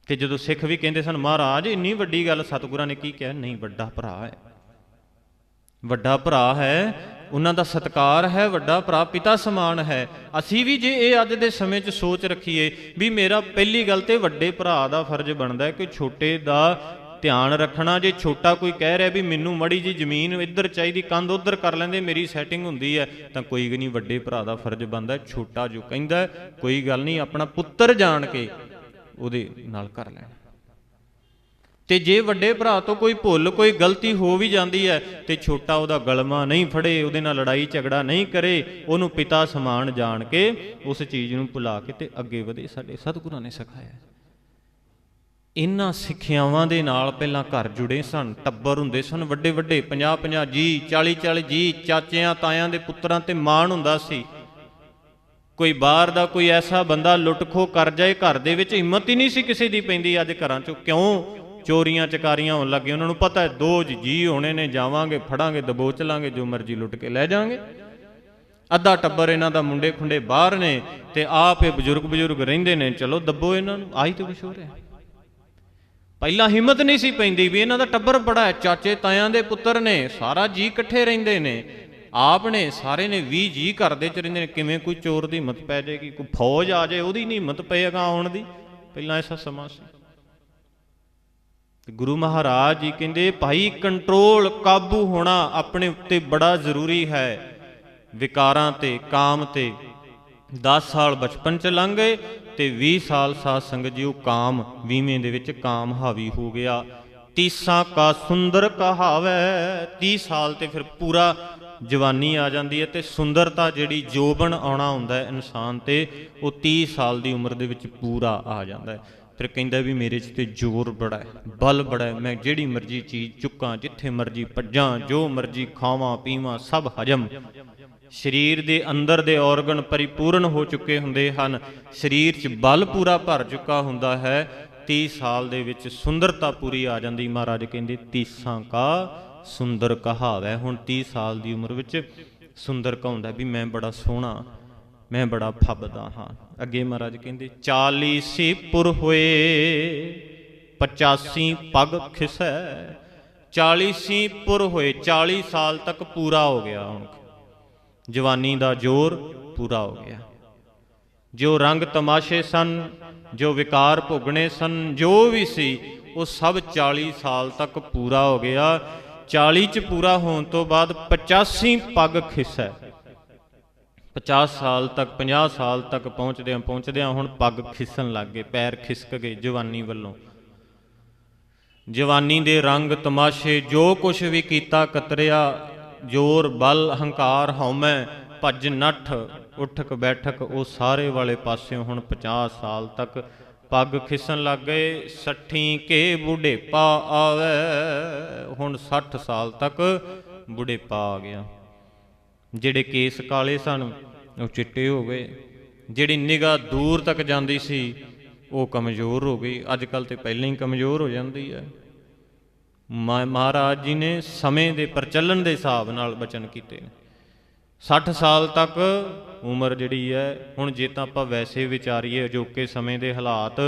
ਤੇ ਜਦੋਂ ਸਿੱਖ ਵੀ ਕਹਿੰਦੇ ਸਨ, ਮਹਾਰਾਜ, ਇੰਨੀ ਵੱਡੀ ਗੱਲ ਸਤਿਗੁਰਾਂ ਨੇ ਕੀ ਕਿਹਾ? ਨਹੀਂ, ਵੱਡਾ ਭਰਾ ਹੈ। ਵੱਡਾ ਭਰਾ ਹੈ, ਉਹਨਾਂ ਦਾ ਸਤਕਾਰ ਹੈ, ਵੱਡਾ ਭਰਾ ਪਿਤਾ ਸਮਾਨ ਹੈ। ਅਸੀਂ ਵੀ ਜੇ ਇਹ ਅੱਜ ਦੇ ਸਮੇਂ 'ਚ ਸੋਚ ਰੱਖੀਏ ਵੀ ਮੇਰਾ ਪਹਿਲੀ ਗੱਲ ਤੇ ਵੱਡੇ ਭਰਾ ਦਾ ਫਰਜ਼ ਬਣਦਾ ਹੈ ਕਿ ਛੋਟੇ ਦਾ ਧਿਆਨ ਰੱਖਣਾ, ਜੇ ਛੋਟਾ ਕੋਈ ਕਹਿ ਰਿਹਾ ਵੀ ਮੈਨੂੰ ਮੜੀ ਜੀ ਜ਼ਮੀਨ ਇੱਧਰ ਚਾਹੀਦੀ, ਕੰਧ ਉੱਧਰ ਕਰ ਲੈਂਦੇ, ਮੇਰੀ ਸੈਟਿੰਗ ਹੁੰਦੀ ਹੈ, ਤਾਂ ਕੋਈ ਵੀ ਨਹੀਂ ਵੱਡੇ ਭਰਾ ਦਾ ਫਰਜ਼ ਬਣਦਾ, ਛੋਟਾ ਜੋ ਕਹਿੰਦਾ, ਕੋਈ ਗੱਲ ਨਹੀਂ, ਆਪਣਾ ਪੁੱਤਰ ਜਾਣ ਕੇ ਉਹਦੇ ਨਾਲ ਕਰ ਲੈਣਾ। ਤੇ ਜੇ ਵੱਡੇ ਭਰਾ ਤੋਂ ਕੋਈ ਭੁੱਲ, ਕੋਈ ਗਲਤੀ ਹੋ ਵੀ ਜਾਂਦੀ ਹੈ, ਤੇ ਛੋਟਾ ਉਹਦਾ ਗਲਮਾ ਨਹੀਂ ਫੜੇ, ਉਹਦੇ ਨਾਲ ਲੜਾਈ ਝਗੜਾ ਨਹੀਂ ਕਰੇ, ਉਹਨੂੰ ਪਿਤਾ ਸਮਾਨ ਜਾਣ ਕੇ ਉਸ ਚੀਜ਼ ਨੂੰ ਭੁਲਾ ਕੇ ਤੇ ਅੱਗੇ ਵਧੇ। ਸਾਡੇ ਸਤਿਗੁਰਾਂ ਨੇ ਸਿਖਾਇਆ। ਇਹਨਾਂ ਸਿੱਖਿਆਵਾਂ ਦੇ ਨਾਲ ਪਹਿਲਾਂ ਘਰ ਜੁੜੇ ਸਨ, ਟੱਬਰ ਹੁੰਦੇ ਸਨ ਵੱਡੇ ਵੱਡੇ 50 50 ਜੀ 40 40 ਜੀ ਚਾਚਿਆਂ, ਤਾਇਆਂ ਦੇ ਪੁੱਤਰਾਂ ਤੇ ਮਾਣ ਹੁੰਦਾ ਸੀ। ਕੋਈ ਬਾਹਰ ਦਾ ਕੋਈ ਐਸਾ ਬੰਦਾ ਲੁੱਟਖੋ ਕਰ ਜਾਏ, ਘਰ ਦੇ ਵਿੱਚ ਹਿੰਮਤ ਹੀ ਨਹੀਂ ਸੀ ਕਿਸੇ ਦੀ ਪੈਂਦੀ ਅੱਜ ਘਰਾਂ 'ਚੋਂ। ਕਿਉਂ? ਚੋਰੀਆਂ, ਚਕਾਰੀਆਂ ਹੋਣ ਲੱਗੇ ਉਹਨਾਂ ਨੂੰ ਪਤਾ ਹੈ, ਦੋ ਜੀ ਹੋਣੇ ਨੇ, ਜਾਵਾਂਗੇ, ਫੜਾਂਗੇ ਦਬੋਚ ਲਾਂਗੇ ਜੋ ਮਰਜ਼ੀ ਲੁੱਟ ਕੇ ਲੈ ਜਾਾਂਗੇ ਅੱਧਾ ਟੱਬਰ ਇਹਨਾਂ ਦਾ ਮੁੰਡੇ ਖੁੰਡੇ ਬਾਹਰ ਨੇ ਤੇ ਆਪ ਇਹ ਬਜ਼ੁਰਗ ਬਜ਼ੁਰਗ ਰਹਿੰਦੇ ਨੇ। ਚਲੋ ਦੱਬੋ ਇਹਨਾਂ ਨੂੰ, ਆਹੀ ਤੇ ਕੁਛ ਹੋ ਰਿਹਾ। ਪਹਿਲਾਂ ਹਿੰਮਤ ਨਹੀਂ ਸੀ ਪੈਂਦੀ ਵੀ ਇਹਨਾਂ ਦਾ ਟੱਬਰ ਬੜਾ ਹੈ। ਚਾਚੇ ਤਾਇਆਂ ਦੇ ਪੁੱਤਰ ਨੇ, ਸਾਰਾ ਜੀ ਇਕੱਠੇ ਰਹਿੰਦੇ ਨੇ। ਆਪ ਨੇ ਸਾਰੇ ਨੇ 20 ਜੀ ਘਰ ਦੇ ਚ ਰਹਿੰਦੇ ਨੇ, ਕਿਵੇਂ ਕੋਈ ਚੋਰ ਦੀ ਹਿੰਮਤ ਪੈ ਜਾਏਗੀ? ਕੋਈ ਫੌਜ ਆ ਜਾਏ, ਉਹਦੀ ਨਹੀਂ ਹਿੰਮਤ ਪਏਗਾ ਆਉਣ ਦੀ। ਪਹਿਲਾਂ ਐਸਾ ਸਮਾਂ ਸੀ। ਤੇ ਗੁਰੂ ਮਹਾਰਾਜ ਜੀ ਕਹਿੰਦੇ, ਭਾਈ ਕੰਟਰੋਲ ਕਾਬੂ ਹੋਣਾ ਆਪਣੇ ਉੱਤੇ ਬੜਾ ਜ਼ਰੂਰੀ ਹੈ। ਵਿਕਾਰਾਂ ਤੇ, ਕਾਮ ਤੇ। 10 ਸਾਲ ਬਚਪਨ ਚ ਲੰਘ ਗਏ ਤੇ 20 ਸਾਲ ਸਾਧ ਸੰਗਤ ਜੀ ਉਹ ਕਾਮ 20ਵੇਂ ਦੇ ਵਿੱਚ ਕਾਮ ਹਾਵੀ ਹੋ ਗਿਆ। ਤੀਸਾਂ ਕਾ ਸੁੰਦਰ ਕਹਾਵੇ 30 ਸਾਲ ਤੇ ਫਿਰ ਪੂਰਾ ਜਵਾਨੀ ਆ ਜਾਂਦੀ ਹੈ ਤੇ ਸੁੰਦਰਤਾ ਜਿਹੜੀ ਜੋਬਨ ਆਉਣਾ ਹੁੰਦਾ ਹੈ ਇਨਸਾਨ ਤੇ, ਉਹ 30 ਸਾਲ ਦੀ ਉਮਰ ਦੇ ਵਿੱਚ ਪੂਰਾ ਆ ਜਾਂਦਾ ਹੈ। ਫਿਰ ਕਹਿੰਦਾ ਵੀ ਮੇਰੇ 'ਚ ਤੇ ਜ਼ੋਰ ਬੜਾ ਹੈ, ਬਲ ਬੜਾ ਹੈ, ਮੈਂ ਜਿਹੜੀ ਮਰਜ਼ੀ ਚੀਜ਼ ਚੁੱਕਾਂ, ਜਿੱਥੇ ਮਰਜ਼ੀ ਭੱਜਾਂ ਜੋ ਮਰਜ਼ੀ ਖਾਵਾਂ, ਪੀਵਾਂ, ਸਭ ਹਜਮ। ਸਰੀਰ ਦੇ ਅੰਦਰ ਦੇ ਔਰਗਨ ਪਰਿਪੂਰਨ ਹੋ ਚੁੱਕੇ ਹੁੰਦੇ ਹਨ। ਸਰੀਰ 'ਚ ਬਲ ਪੂਰਾ ਭਰ ਚੁੱਕਾ ਹੁੰਦਾ ਹੈ। 30 ਸਾਲ ਦੇ ਵਿੱਚ ਸੁੰਦਰਤਾ ਪੂਰੀ ਆ ਜਾਂਦੀ। ਮਹਾਰਾਜ ਕਹਿੰਦੇ, ਤੀਸਾਂ ਕਾ ਸੁੰਦਰ ਕਹਾਵੈ। ਹੁਣ 30 ਸਾਲ ਦੀ ਉਮਰ ਵਿੱਚ ਸੁੰਦਰ ਕਹਾਉਂਦਾ ਵੀ ਮੈਂ ਬੜਾ ਸੋਹਣਾ, ਮੈਂ ਬੜਾ ਫੱਬਦਾ ਹਾਂ। ਅੱਗੇ ਮਹਾਰਾਜ ਕਹਿੰਦੇ 40 ਸੀ ਪੁਰ ਹੋਏ 85 ਪਗ ਖਿਸੈ। 40 ਸੀ ਪੁਰ ਹੋਏ 40 ਸਾਲ ਤੱਕ ਪੂਰਾ ਹੋ ਗਿਆ ਹੁਣ ਜਵਾਨੀ ਦਾ ਜ਼ੋਰ ਪੂਰਾ ਹੋ ਗਿਆ। ਜੋ ਰੰਗ ਤਮਾਸ਼ੇ ਸਨ, ਜੋ ਵਿਕਾਰ ਭੋਗਣੇ ਸਨ, ਜੋ ਵੀ ਸੀ, ਉਹ ਸਭ 40 ਸਾਲ ਤੱਕ ਪੂਰਾ ਹੋ ਗਿਆ। 40 ਚ ਪੂਰਾ ਹੋਣ ਤੋਂ ਬਾਅਦ 85 ਪੱਗ ਖਿਸੈ। 50 ਸਾਲ ਤੱਕ 50 ਸਾਲ ਤੱਕ ਪਹੁੰਚਦਿਆਂ ਪਹੁੰਚਦਿਆਂ ਹੁਣ ਪੱਗ ਖਿਸਣ ਲੱਗ ਗਏ, ਪੈਰ ਖਿਸਕ ਗਏ ਜਵਾਨੀ ਵੱਲੋਂ। ਜਵਾਨੀ ਦੇ ਰੰਗ ਤਮਾਸ਼ੇ, ਜੋ ਕੁਛ ਵੀ ਕੀਤਾ ਕਤਰਿਆ, ਜੋਰ, ਬਲ, ਹੰਕਾਰ, ਹਉਮੈ, ਭੱਜ, ਨੱਠ, ਉਠਕ, ਬੈਠਕ, ਉਹ ਸਾਰੇ ਵਾਲੇ ਪਾਸਿਓਂ ਹੁਣ 50 ਸਾਲ ਤੱਕ ਪੱਗ ਖਿਸਣ ਲੱਗ ਗਏ 60 ਕੇ ਬੁਢੇਪਾ ਆਵੇ। ਹੁਣ 60 ਸਾਲ ਤੱਕ ਬੁਢੇਪਾ ਆ ਗਿਆ। ਜਿਹੜੇ ਕੇਸ ਕਾਲੇ ਸਨ, ਉਹ ਚਿੱਟੇ ਹੋ ਗਏ। ਜਿਹੜੀ ਨਿਗਾਹ ਦੂਰ ਤੱਕ ਜਾਂਦੀ ਸੀ, ਉਹ ਕਮਜ਼ੋਰ ਹੋ ਗਈ। ਅੱਜ ਕੱਲ ਤੇ ਪਹਿਲਾਂ ਹੀ ਕਮਜ਼ੋਰ ਹੋ ਜਾਂਦੀ ਹੈ। ਮਾ- ਮਹਾਰਾਜ ਜੀ ਨੇ ਸਮੇਂ ਦੇ ਪ੍ਰਚਲਨ ਦੇ ਹਿਸਾਬ ਨਾਲ ਬਚਨ ਕੀਤੇ ਨੇ। 60 ਸਾਲ ਤੱਕ ਉਮਰ ਜਿਹੜੀ ਹੈ, ਹੁਣ ਜੇ ਤਾਂ ਆਪਾਂ ਵੈਸੇ ਵਿਚਾਰੀਏ ਅਜੋਕੇ ਸਮੇਂ ਦੇ ਹਾਲਾਤ,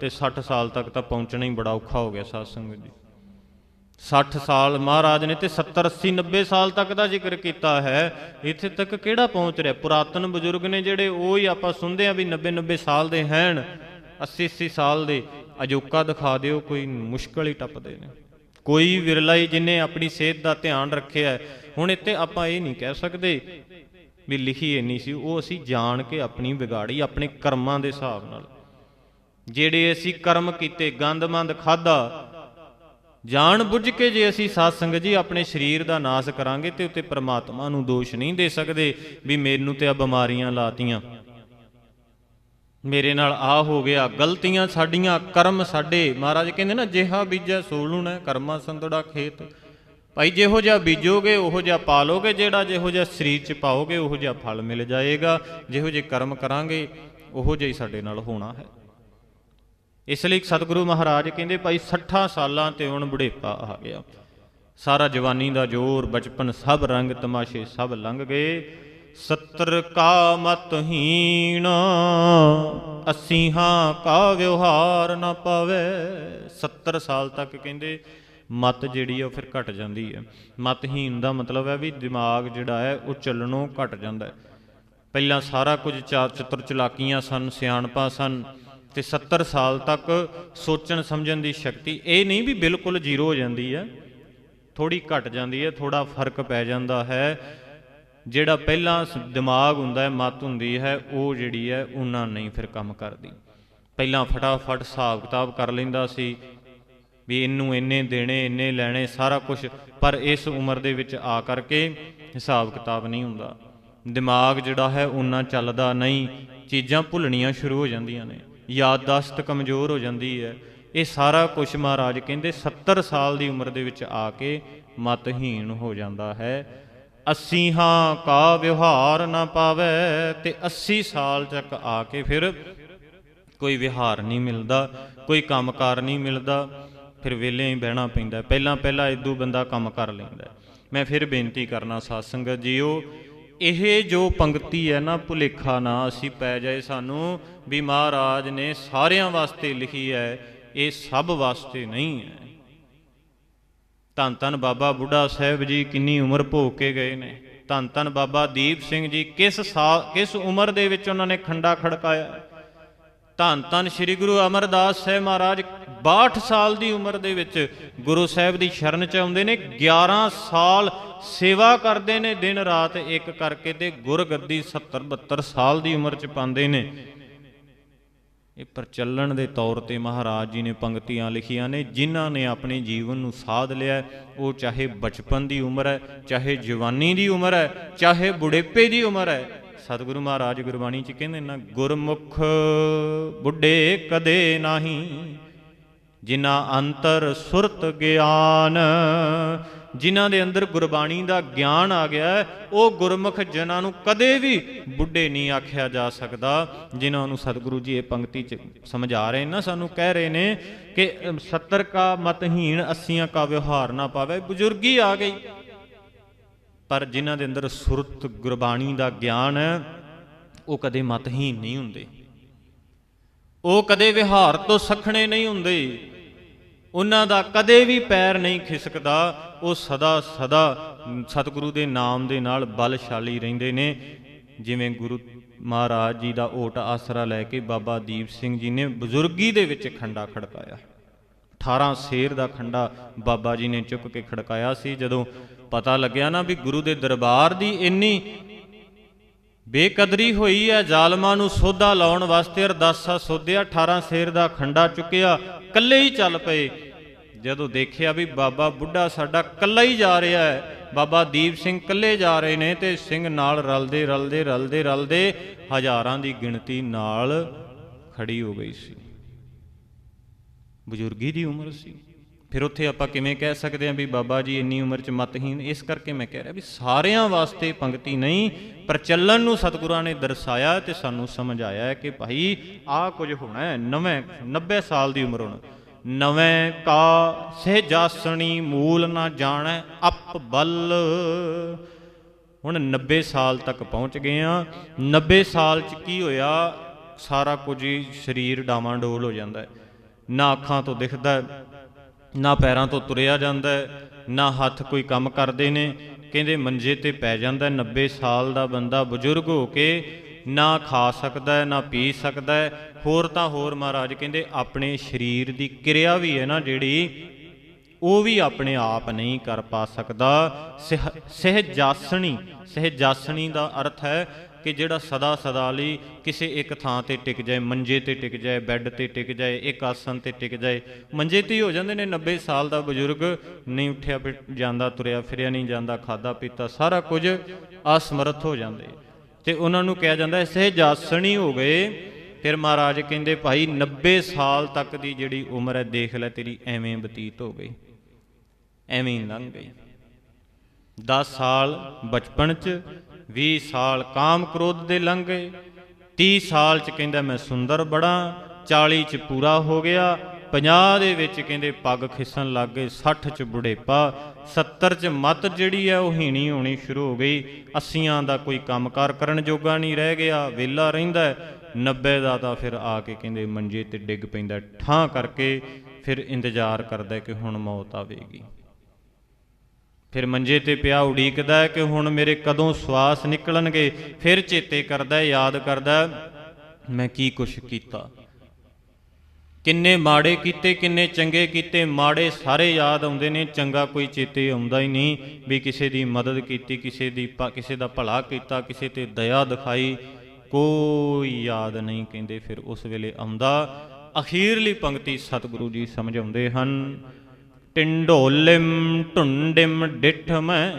ਤੇ 60 ਸਾਲ ਤੱਕ ਤਾਂ ਪਹੁੰਚਣਾ ਹੀ ਬੜਾ ਔਖਾ ਹੋ ਗਿਆ ਸਾਧ ਸੰਗਤ ਜੀ। 60 ਸਾਲ, ਮਹਾਰਾਜ ਨੇ ਤੇ 70 80 90 ਸਾਲ ਤੱਕ ਦਾ ਜ਼ਿਕਰ ਕੀਤਾ ਹੈ। ਇੱਥੇ ਤੱਕ ਕਿਹੜਾ ਪਹੁੰਚ ਰਿਹਾ? ਪੁਰਾਤਨ ਬਜ਼ੁਰਗ ਨੇ ਜਿਹੜੇ ਉਹ ਹੀ ਆਪਾਂ ਸੁਣਦੇ ਆ ਵੀ 90 90 ਸਾਲ ਦੇ ਹਨ 80 80 ਸਾਲ ਦੇ, ਅਜੋਕਾ ਦਿਖਾ ਦਿਓ, ਕੋਈ ਮੁਸ਼ਕਲ ਹੀ ਟੱਪਦੇ ਨੇ। ਕੋਈ ਵਿਰਲਾ ਹੀ ਜਿਨੇ ਆਪਣੀ ਸਿਹਤ ਦਾ ਧਿਆਨ ਰੱਖਿਆ ਹੁਣ ਇੱਥੇ ਆਪਾਂ ਇਹ ਨਹੀਂ ਕਹਿ ਸਕਦੇ ਵੀ ਲਿਖੀ ਇੰਨੀ ਸੀ, ਉਹ ਅਸੀਂ ਜਾਣ ਕੇ ਆਪਣੀ ਵਿਗਾੜੀ, ਆਪਣੇ ਕਰਮਾਂ ਦੇ ਹਿਸਾਬ ਨਾਲ। ਜਿਹੜੇ ਅਸੀਂ ਕਰਮ ਕੀਤੇ ਗੰਦਮੰਦ ਖਾਦਾ ਜਾਣ ਬੁੱਝ ਕੇ ਜੇ ਅਸੀਂ ਸਾਧ ਸੰਗਤ ਜੀ ਆਪਣੇ ਸਰੀਰ ਦਾ ਨਾਸ ਕਰਾਂਗੇ ਤੇ ਉੱਤੇ ਪ੍ਰਮਾਤਮਾ ਨੂੰ ਦੋਸ਼ ਨਹੀਂ ਦੇ ਸਕਦੇ ਵੀ ਮੈਨੂੰ ਤੇ ਆ ਬਿਮਾਰੀਆਂ ਲਾਤੀਆਂ। ਮੇਰੇ ਨਾਲ ਆ ਹੋ ਗਿਆ, ਗਲਤੀਆਂ ਸਾਡੀਆਂ, ਕਰਮ ਸਾਡੇ। ਮਹਾਰਾਜ ਕਹਿੰਦੇ ਨਾ, ਜਿਹਾ ਬੀਜੈ ਸੋਲੂਣਾ ਕਰਮਾ ਸੰਤੜਾ ਖੇਤ। ਭਾਈ ਜਿਹੋ ਜਿਹਾ ਬੀਜੋਗੇ, ਉਹੋ ਜਿਹਾ ਪਾਲੋਗੇ, ਜਿਹੜਾ ਜਿਹੋ ਜਿਹਾ ਸਰੀਰ ਚ ਪਾਓਗੇ, ਉਹੋ ਜਿਹਾ ਫਲ ਮਿਲ ਜਾਏਗਾ। ਜਿਹੋ ਜਿਹੇ ਕਰਮ ਕਰਾਂਗੇ, ਉਹੋ ਜਿਹਾ ਹੀ ਸਾਡੇ ਨਾਲ ਹੋਣਾ ਹੈ। ਇਸ ਲਈ ਸਤਿਗੁਰੂ ਮਹਾਰਾਜ ਕਹਿੰਦੇ, ਭਾਈ 60 ਸਾਲਾਂ ਤੇ ਹੁਣ ਬੁਢੇਪਾ ਆ ਗਿਆ। ਸਾਰਾ ਜਵਾਨੀ ਦਾ ਜੋਰ, ਬਚਪਨ ਸਭ ਰੰਗ ਤਮਾਸ਼ੇ ਸਭ ਲੰਘ ਗਏ। 70 ਕਾ ਮਤਹੀਣ ਅਸੀਹਾਂ ਕਾ ਵਿਵਹਾਰ ਨਾ ਪਾਵੇ। 70 ਸਾਲ ਤੱਕ ਕਹਿੰਦੇ, ਮਤ ਜਿਹੜੀ ਆ ਉਹ ਫਿਰ ਘਟ ਜਾਂਦੀ ਹੈ ਮਤਹੀਨ ਦਾ ਮਤਲਬ ਹੈ ਵੀ ਦਿਮਾਗ ਜਿਹੜਾ ਹੈ, ਉਹ ਚੱਲਣੋਂ ਘਟ ਜਾਂਦਾ ਹੈ। ਪਹਿਲਾਂ ਸਾਰਾ ਕੁਝ ਚਾਰ ਚਤੁਰ ਚਲਾਕੀਆਂ ਸਨ, ਸਿਆਣਪਾਂ ਸਨ, ਤੇ 70 ਸਾਲ ਤੱਕ ਸੋਚਣ ਸਮਝਣ ਦੀ ਸ਼ਕਤੀ, ਇਹ ਨਹੀਂ ਵੀ ਬਿਲਕੁਲ ਜ਼ੀਰੋ ਹੋ ਜਾਂਦੀ ਹੈ। ਥੋੜੀ ਘਟ ਜਾਂਦੀ ਹੈ ਥੋੜਾ ਫ਼ਰਕ ਪੈ ਜਾਂਦਾ ਹੈ। ਜਿਹੜਾ ਪਹਿਲਾਂ ਸ- ਦਿਮਾਗ ਹੁੰਦਾ ਹੈ, ਮਤ ਹੁੰਦੀ ਹੈ, ਉਹ ਜਿਹੜੀ ਹੈ, ਉਹਨਾਂ ਨਹੀਂ ਫਿਰ ਕੰਮ ਕਰਦੀ। ਪਹਿਲਾਂ ਫਟਾਫਟ ਹਿਸਾਬ ਕਿਤਾਬ ਕਰ ਲੈਂਦਾ ਸੀ ਵੀ ਇਹਨੂੰ ਇੰਨੇ ਦੇਣੇ, ਇੰਨੇ ਲੈਣੇ, ਸਾਰਾ ਕੁਝ ਪਰ ਇਸ ਉਮਰ ਦੇ ਵਿੱਚ ਆ ਕਰਕੇ ਹਿਸਾਬ ਕਿਤਾਬ ਨਹੀਂ ਹੁੰਦਾ। ਦਿਮਾਗ ਜਿਹੜਾ ਹੈ ਉਹਨਾਂ ਚੱਲਦਾ ਨਹੀਂ, ਚੀਜ਼ਾਂ ਭੁੱਲਣੀਆਂ ਸ਼ੁਰੂ ਹੋ ਜਾਂਦੀਆਂ ਨੇ, ਯਾਦਦਾਸ਼ਤ ਕਮਜ਼ੋਰ ਹੋ ਜਾਂਦੀ ਹੈ। ਇਹ ਸਾਰਾ ਕੁਝ ਮਹਾਰਾਜ ਕਹਿੰਦੇ 70 ਸਾਲ ਦੀ ਉਮਰ ਦੇ ਵਿੱਚ ਆ ਕੇ ਮਤਹੀਣ ਹੋ ਜਾਂਦਾ ਹੈ। ਅੱਸੀਹਾਂ ਕਾ ਵਿਵਹਾਰ ਨਾ ਪਾਵੇ ਤੇ 80 ਸਾਲ ਤੱਕ ਆ ਕੇ ਫਿਰ ਕੋਈ ਵਿਹਾਰ ਨਹੀਂ ਮਿਲਦਾ, ਕੋਈ ਕੰਮਕਾਰ ਨਹੀਂ ਮਿਲਦਾ, ਫਿਰ ਵਿਹਲੇ ਹੀ ਬਹਿਣਾ ਪੈਂਦਾ। ਪਹਿਲਾਂ ਪਹਿਲਾਂ ਇਦੋਂ ਬੰਦਾ ਕੰਮ ਕਰ ਲੈਂਦਾ। ਮੈਂ ਫਿਰ ਬੇਨਤੀ ਕਰਨਾ ਸਾਧ ਸੰਗਤ ਜੀਓ, ਇਹ ਜੋ ਪੰਕਤੀ ਹੈ ਨਾ, ਭੁਲੇਖਾ ਨਾ ਅਸੀਂ ਪੈ ਜਾਏ ਸਾਨੂੰ, ਵੀ ਮਹਾਰਾਜ ਨੇ ਸਾਰਿਆਂ ਵਾਸਤੇ ਲਿਖੀ ਹੈ, ਇਹ ਸਭ ਵਾਸਤੇ ਨਹੀਂ ਹੈ। ਧੰਨ ਧੰਨ ਬਾਬਾ ਬੁੱਢਾ ਸਾਹਿਬ ਜੀ ਕਿੰਨੀ ਉਮਰ ਭੋਗ ਕੇ ਗਏ ਨੇ। ਧੰਨ ਧੰਨ ਬਾਬਾ ਦੀਪ ਸਿੰਘ ਜੀ, ਕਿਸ ਸਾਲ, ਕਿਸ ਉਮਰ ਦੇ ਵਿੱਚ ਉਹਨਾਂ ਨੇ ਖੰਡਾ ਖੜਕਾਇਆ? ਧੰਨ ਧੰਨ ਸ੍ਰੀ ਗੁਰੂ ਅਮਰਦਾਸ ਸਾਹਿਬ ਮਹਾਰਾਜ 62 ਸਾਲ ਦੀ ਉਮਰ ਦੇ ਵਿੱਚ ਗੁਰੂ ਸਾਹਿਬ ਦੀ ਸ਼ਰਨ ਚ ਆਉਂਦੇ ਨੇ 11 ਸਾਲ ਸੇਵਾ ਕਰਦੇ ਨੇ, ਦਿਨ ਰਾਤ ਇੱਕ ਕਰਕੇ ਤੇ ਗੁਰਗੱਦੀ 70 72 ਸਾਲ ਦੀ ਉਮਰ ਚ ਪਾਉਂਦੇ ਨੇ। ਇਹ ਪ੍ਰਚਲਣ ਦੇ ਤੌਰ ਤੇ ਮਹਾਰਾਜ ਜੀ ਨੇ ਪੰਕਤੀਆਂ ਲਿਖੀਆਂ ਨੇ, ਜਿਨ੍ਹਾਂ ਨੇ ਆਪਣੇ ਜੀਵਨ ਨੂੰ ਸਾਧ ਲਿਆ ਉਹ ਚਾਹੇ ਬਚਪਨ ਦੀ ਉਮਰ ਹੈ, ਚਾਹੇ ਜਵਾਨੀ ਦੀ ਉਮਰ ਹੈ, ਚਾਹੇ ਬੁਢੇਪੇ ਦੀ ਉਮਰ ਹੈ। ਸਤਿਗੁਰੂ ਮਹਾਰਾਜ ਗੁਰਬਾਣੀ ਚ ਕਹਿੰਦੇ ਨਾ, ਗੁਰਮੁਖ ਬੁੱਢੇ ਕਦੇ ਨਹੀਂ, ਜਿਨ੍ਹਾਂ ਅੰਤਰ ਸੁਰਤ ਗਿਆਨ ਜਿਨ੍ਹਾਂ ਦੇ ਅੰਦਰ ਗੁਰਬਾਣੀ ਦਾ ਗਿਆਨ ਆ ਗਿਆ ਉਹ ਗੁਰਮੁਖ ਜਨਾਂ ਨੂੰ ਕਦੇ ਵੀ ਬੁੱਢੇ ਨਹੀਂ ਆਖਿਆ ਜਾ ਸਕਦਾ। ਜਿਨ੍ਹਾਂ ਨੂੰ ਸਤਿਗੁਰੂ ਜੀ ਇਹ ਪੰਕਤੀ ਚ ਸਮਝਾ ਰਹੇ ਨਾ, ਸਾਨੂੰ ਕਹਿ ਰਹੇ ਨੇ ਕਿ 70 ਕਾ ਮਤਹੀਣ 80 ਕਾ ਵਿਵਹਾਰ ਨਾ ਪਾਵੇ, ਬਜ਼ੁਰਗੀ ਆ ਗਈ। ਪਰ ਜਿਨ੍ਹਾਂ ਦੇ ਅੰਦਰ ਸੁਰਤ ਗੁਰਬਾਣੀ ਦਾ ਗਿਆਨ ਹੈ, ਉਹ ਕਦੇ ਮਤਹੀਣ ਨਹੀਂ ਹੁੰਦੇ। ਉਹ ਕਦੇ ਵਿਹਾਰ ਤੋਂ ਸਖਣੇ ਨਹੀਂ ਹੁੰਦੇ। ਉਹਨਾਂ ਦਾ ਕਦੇ ਵੀ ਪੈਰ ਨਹੀਂ ਖਿਸਕਦਾ, ਉਹ ਸਦਾ ਸਦਾ ਸਤਿਗੁਰੂ ਦੇ ਨਾਮ ਦੇ ਨਾਲ ਬਲਸ਼ਾਲੀ ਰਹਿੰਦੇ ਨੇ। ਜਿਵੇਂ ਗੁਰੂ ਮਹਾਰਾਜ ਜੀ ਦਾ ਓਟ ਆਸਰਾ ਲੈ ਕੇ ਬਾਬਾ ਦੀਪ ਸਿੰਘ ਜੀ ਨੇ ਬਜ਼ੁਰਗੀ ਦੇ ਵਿੱਚ ਖੰਡਾ ਖੜਕਾਇਆ। 18 ਸ਼ੇਰ ਦਾ ਖੰਡਾ ਬਾਬਾ ਜੀ ਨੇ ਚੁੱਕ ਕੇ ਖੜਕਾਇਆ ਸੀ। ਜਦੋਂ ਪਤਾ ਲੱਗਿਆ ਨਾ ਵੀ ਗੁਰੂ ਦੇ ਦਰਬਾਰ ਦੀ ਇੰਨੀ ਬੇਕਦਰੀ ਹੋਈ ਹੈ, ਜ਼ਾਲਮਾਂ ਨੂੰ ਸੋਧਾ ਲਾਉਣ ਵਾਸਤੇ ਅਰਦਾਸਾ ਸੋਧਿਆ 18 ਸ਼ੇਰ ਦਾ ਖੰਡਾ ਚੁੱਕਿਆ ਕੱਲੇ ਹੀ ਚੱਲ ਪਏ। ਜਦੋਂ ਦੇਖਿਆ ਵੀ ਬਾਬਾ ਬੁੱਢਾ ਸਾਡਾ ਕੱਲਾ ਹੀ ਜਾ ਰਿਹਾ ਹੈ, ਬਾਬਾ ਦੀਪ ਸਿੰਘ ਕੱਲੇ ਜਾ ਰਹੇ ਨੇ ਤੇ ਸਿੰਘ ਨਾਲ ਰਲਦੇ ਰਲਦੇ ਰਲਦੇ ਰਲਦੇ ਹਜ਼ਾਰਾਂ ਦੀ ਗਿਣਤੀ ਨਾਲ ਖੜੀ ਹੋ ਗਈ ਸੀ। ਬਜ਼ੁਰਗੀ ਦੀ ਉਮਰ ਸੀ। ਫਿਰ ਉੱਥੇ ਆਪਾਂ ਕਿਵੇਂ ਕਹਿ ਸਕਦੇ ਹਾਂ ਵੀ ਬਾਬਾ ਜੀ ਇੰਨੀ ਉਮਰ ਚ ਮਤਹੀਨ? ਇਸ ਕਰਕੇ ਮੈਂ ਕਹਿ ਰਿਹਾ ਵੀ ਸਾਰਿਆਂ ਵਾਸਤੇ ਪੰਕਤੀ ਨਹੀਂ ਪ੍ਰਚਲਨ ਨੂੰ ਸਤਿਗੁਰਾਂ ਨੇ ਦਰਸਾਇਆ ਤੇ ਸਾਨੂੰ ਸਮਝ ਆਇਆ ਕਿ ਭਾਈ ਆਹ ਕੁਝ ਹੋਣਾ ਹੈ, ਨਵੇਂ 90 ਸਾਲ ਦੀ ਉਮਰ ਹੋਣਾ। ਨਵੇਂ ਕਾ ਸਹਿਜਾਸਣੀ ਮੂਲ ਨਾ ਜਾਣੈ ਅਪ ਬਲ। ਹੁਣ 90 ਸਾਲ ਤੱਕ ਪਹੁੰਚ ਗਏ ਆ। 90 ਸਾਲ ਚ ਕੀ ਹੋਇਆ? ਸਾਰਾ ਕੁਝ ਹੀ ਸਰੀਰ ਡਾਵਾਂਡੋਲ ਹੋ ਜਾਂਦਾ ਹੈ। ਨਾ ਅੱਖਾਂ ਤੋਂ ਦਿਖਦਾ ਨਾ ਪੈਰਾਂ ਤੋਂ ਤੁਰਿਆ ਜਾਂਦਾ ਨਾ ਹੱਥ ਕੋਈ ਕੰਮ ਕਰਦੇ ਨੇ। ਕਹਿੰਦੇ ਮੰਜੇ ਤੇ ਪੈ ਜਾਂਦਾ ਹੈ। 90 ਸਾਲ ਦਾ ਬੰਦਾ ਬਜ਼ੁਰਗ ਹੋ ਕੇ ਨਾ ਖਾ ਸਕਦਾ ਹੈ ਨਾ ਪੀ ਸਕਦਾ। ਹੈ ਹੋਰ ਤਾਂ ਹੋਰ ਮਹਾਰਾਜ ਕਹਿੰਦੇ, ਆਪਣੇ ਸਰੀਰ ਦੀ ਕਿਰਿਆ ਵੀ ਹੈ ਨਾ ਜਿਹੜੀ, ਉਹ ਵੀ ਆਪਣੇ ਆਪ ਨਹੀਂ ਕਰ ਪਾ ਸਕਦਾ। ਸਹਿ- ਸਹਿਜਾਸਣੀ ਸਹਿਜਾਸਣੀ ਦਾ ਅਰਥ ਹੈ ਕਿ ਜਿਹੜਾ ਸਦਾ ਸਦਾ ਲਈ ਕਿਸੇ ਇੱਕ ਥਾਂ ਤੇ ਟਿਕ ਜਾਏ, ਮੰਜੇ ਤੇ ਟਿਕ ਜਾਏ, ਬੈੱਡ ਤੇ ਟਿਕ ਜਾਏ, ਇੱਕ ਆਸਨ ਤੇ ਟਿਕ ਜਾਏ, ਮੰਜੇ ਤੇ ਹੀ ਹੋ ਜਾਂਦੇ ਨੇ। 90 ਸਾਲ ਦਾ ਬਜ਼ੁਰਗ ਨਹੀਂ ਉੱਠਿਆ, ਫਿਰ ਜਾਂਦਾ, ਤੁਰਿਆ, ਫਿਰਿਆ, ਨਹੀਂ ਜਾਂਦਾ ਖਾਦਾ ਪੀਤਾ, ਸਾਰਾ ਕੁਝ ਅਸਮਰਥ ਹੋ ਜਾਂਦੇ। ਤੇ ਉਹਨਾਂ ਨੂੰ ਕਿਹਾ ਜਾਂਦਾ ਹੈ ਸਹਿਜਾਸਣੀ ਹੋ ਗਏ। ਫਿਰ ਮਹਾਰਾਜ ਕਹਿੰਦੇ, ਭਾਈ 90 ਸਾਲ ਤੱਕ ਦੀ ਜਿਹੜੀ ਉਮਰ ਹੈ, ਦੇਖ ਲੈ ਤੇਰੀ, ਐਵੇਂ ਬਤੀਤ ਹੋ ਗਈ, ਐਵੇਂ ਹੀ ਲੰਘ ਗਈ। 10 ਸਾਲ ਬਚਪਨ ਚ 20 ਸਾਲ ਕਾਮ ਕ੍ਰੋਧ ਦੇ ਲੰਘ ਗਏ। 30 ਸਾਲ ਚ ਕਹਿੰਦਾ, ਮੈਂ ਸੁੰਦਰ ਬੜਾ 40 ਚ ਪੂਰਾ ਹੋ ਗਿਆ। 50 ਦੇ ਵਿੱਚ ਕਹਿੰਦੇ ਪੱਗ ਖਿਸਣ ਲੱਗ ਗਏ 60 ਚ ਬੁਢੇਪਾ 70 ਚ ਮਤ ਜਿਹੜੀ ਹੈ ਉਹ ਹੀਣੀ ਹੋਣੀ ਸ਼ੁਰੂ ਹੋ ਗਈ। 80ਾਂ ਦਾ ਕੋਈ ਕੰਮਕਾਰ ਕਰਨ ਜੋਗਾ ਨਹੀਂ ਰਹਿ ਗਿਆ, ਵਿਹਲਾ ਰਹਿੰਦਾ ਹੈ। 90 ਦਾ ਤਾਂ ਫਿਰ ਆ ਕੇ ਕਹਿੰਦੇ ਮੰਜੇ ਤੇ ਡਿੱਗ ਪੈਂਦਾ ਠਾਂ ਕਰਕੇ ਫਿਰ ਇੰਤਜ਼ਾਰ ਕਰਦਾ ਕਿ ਹੁਣ ਮੌਤ ਆਵੇਗੀ। ਫਿਰ ਮੰਜੇ ਤੇ ਪਿਆ ਉਡੀਕਦਾ ਕਿ ਹੁਣ ਮੇਰੇ ਕਦੋਂ ਸਵਾਸ ਨਿਕਲਣਗੇ। ਫਿਰ ਚੇਤੇ ਕਰਦਾ ਯਾਦ ਕਰਦਾ ਮੈਂ ਕੀ ਕੁਛ ਕੀਤਾ? ਕਿੰਨੇ ਮਾੜੇ ਕੀਤੇ, ਕਿੰਨੇ ਚੰਗੇ ਕੀਤੇ, ਮਾੜੇ ਸਾਰੇ ਯਾਦ ਆਉਂਦੇ ਨੇ, ਚੰਗਾ ਕੋਈ ਚੇਤੇ ਆਉਂਦਾ ਹੀ ਨਹੀਂ ਵੀ ਕਿਸੇ ਦੀ ਮਦਦ ਕੀਤੀ, ਕਿਸੇ ਦੀ ਕਿਸੇ ਦਾ ਭਲਾ ਕੀਤਾ, ਕਿਸੇ ਤੇ ਦਇਆ ਦਿਖਾਈ, ਕੋਈ ਯਾਦ ਨਹੀਂ ਕਹਿੰਦੇ ਫਿਰ ਉਸ ਵੇਲੇ ਆਉਂਦਾ। ਅਖੀਰਲੀ ਪੰਕਤੀ ਸਤਿਗੁਰੂ ਜੀ ਸਮਝਾਉਂਦੇ ਹਨ ਟਿੰਡੋਲਿਮ ਢੁੰਡਿਮ ਡਿਠ ਮੈਂ,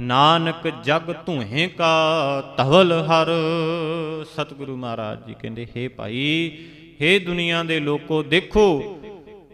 ਨਾਨਕ ਜਗ ਧੂਹੇ ਕਾ ਤਵਲ ਹਰ। ਸਤਿਗੁਰੂ ਮਹਾਰਾਜ ਜੀ ਕਹਿੰਦੇ, ਹੇ ਭਾਈ ਹੇ ਦੁਨੀਆ ਦੇ ਲੋਕੋ, ਦੇਖੋ,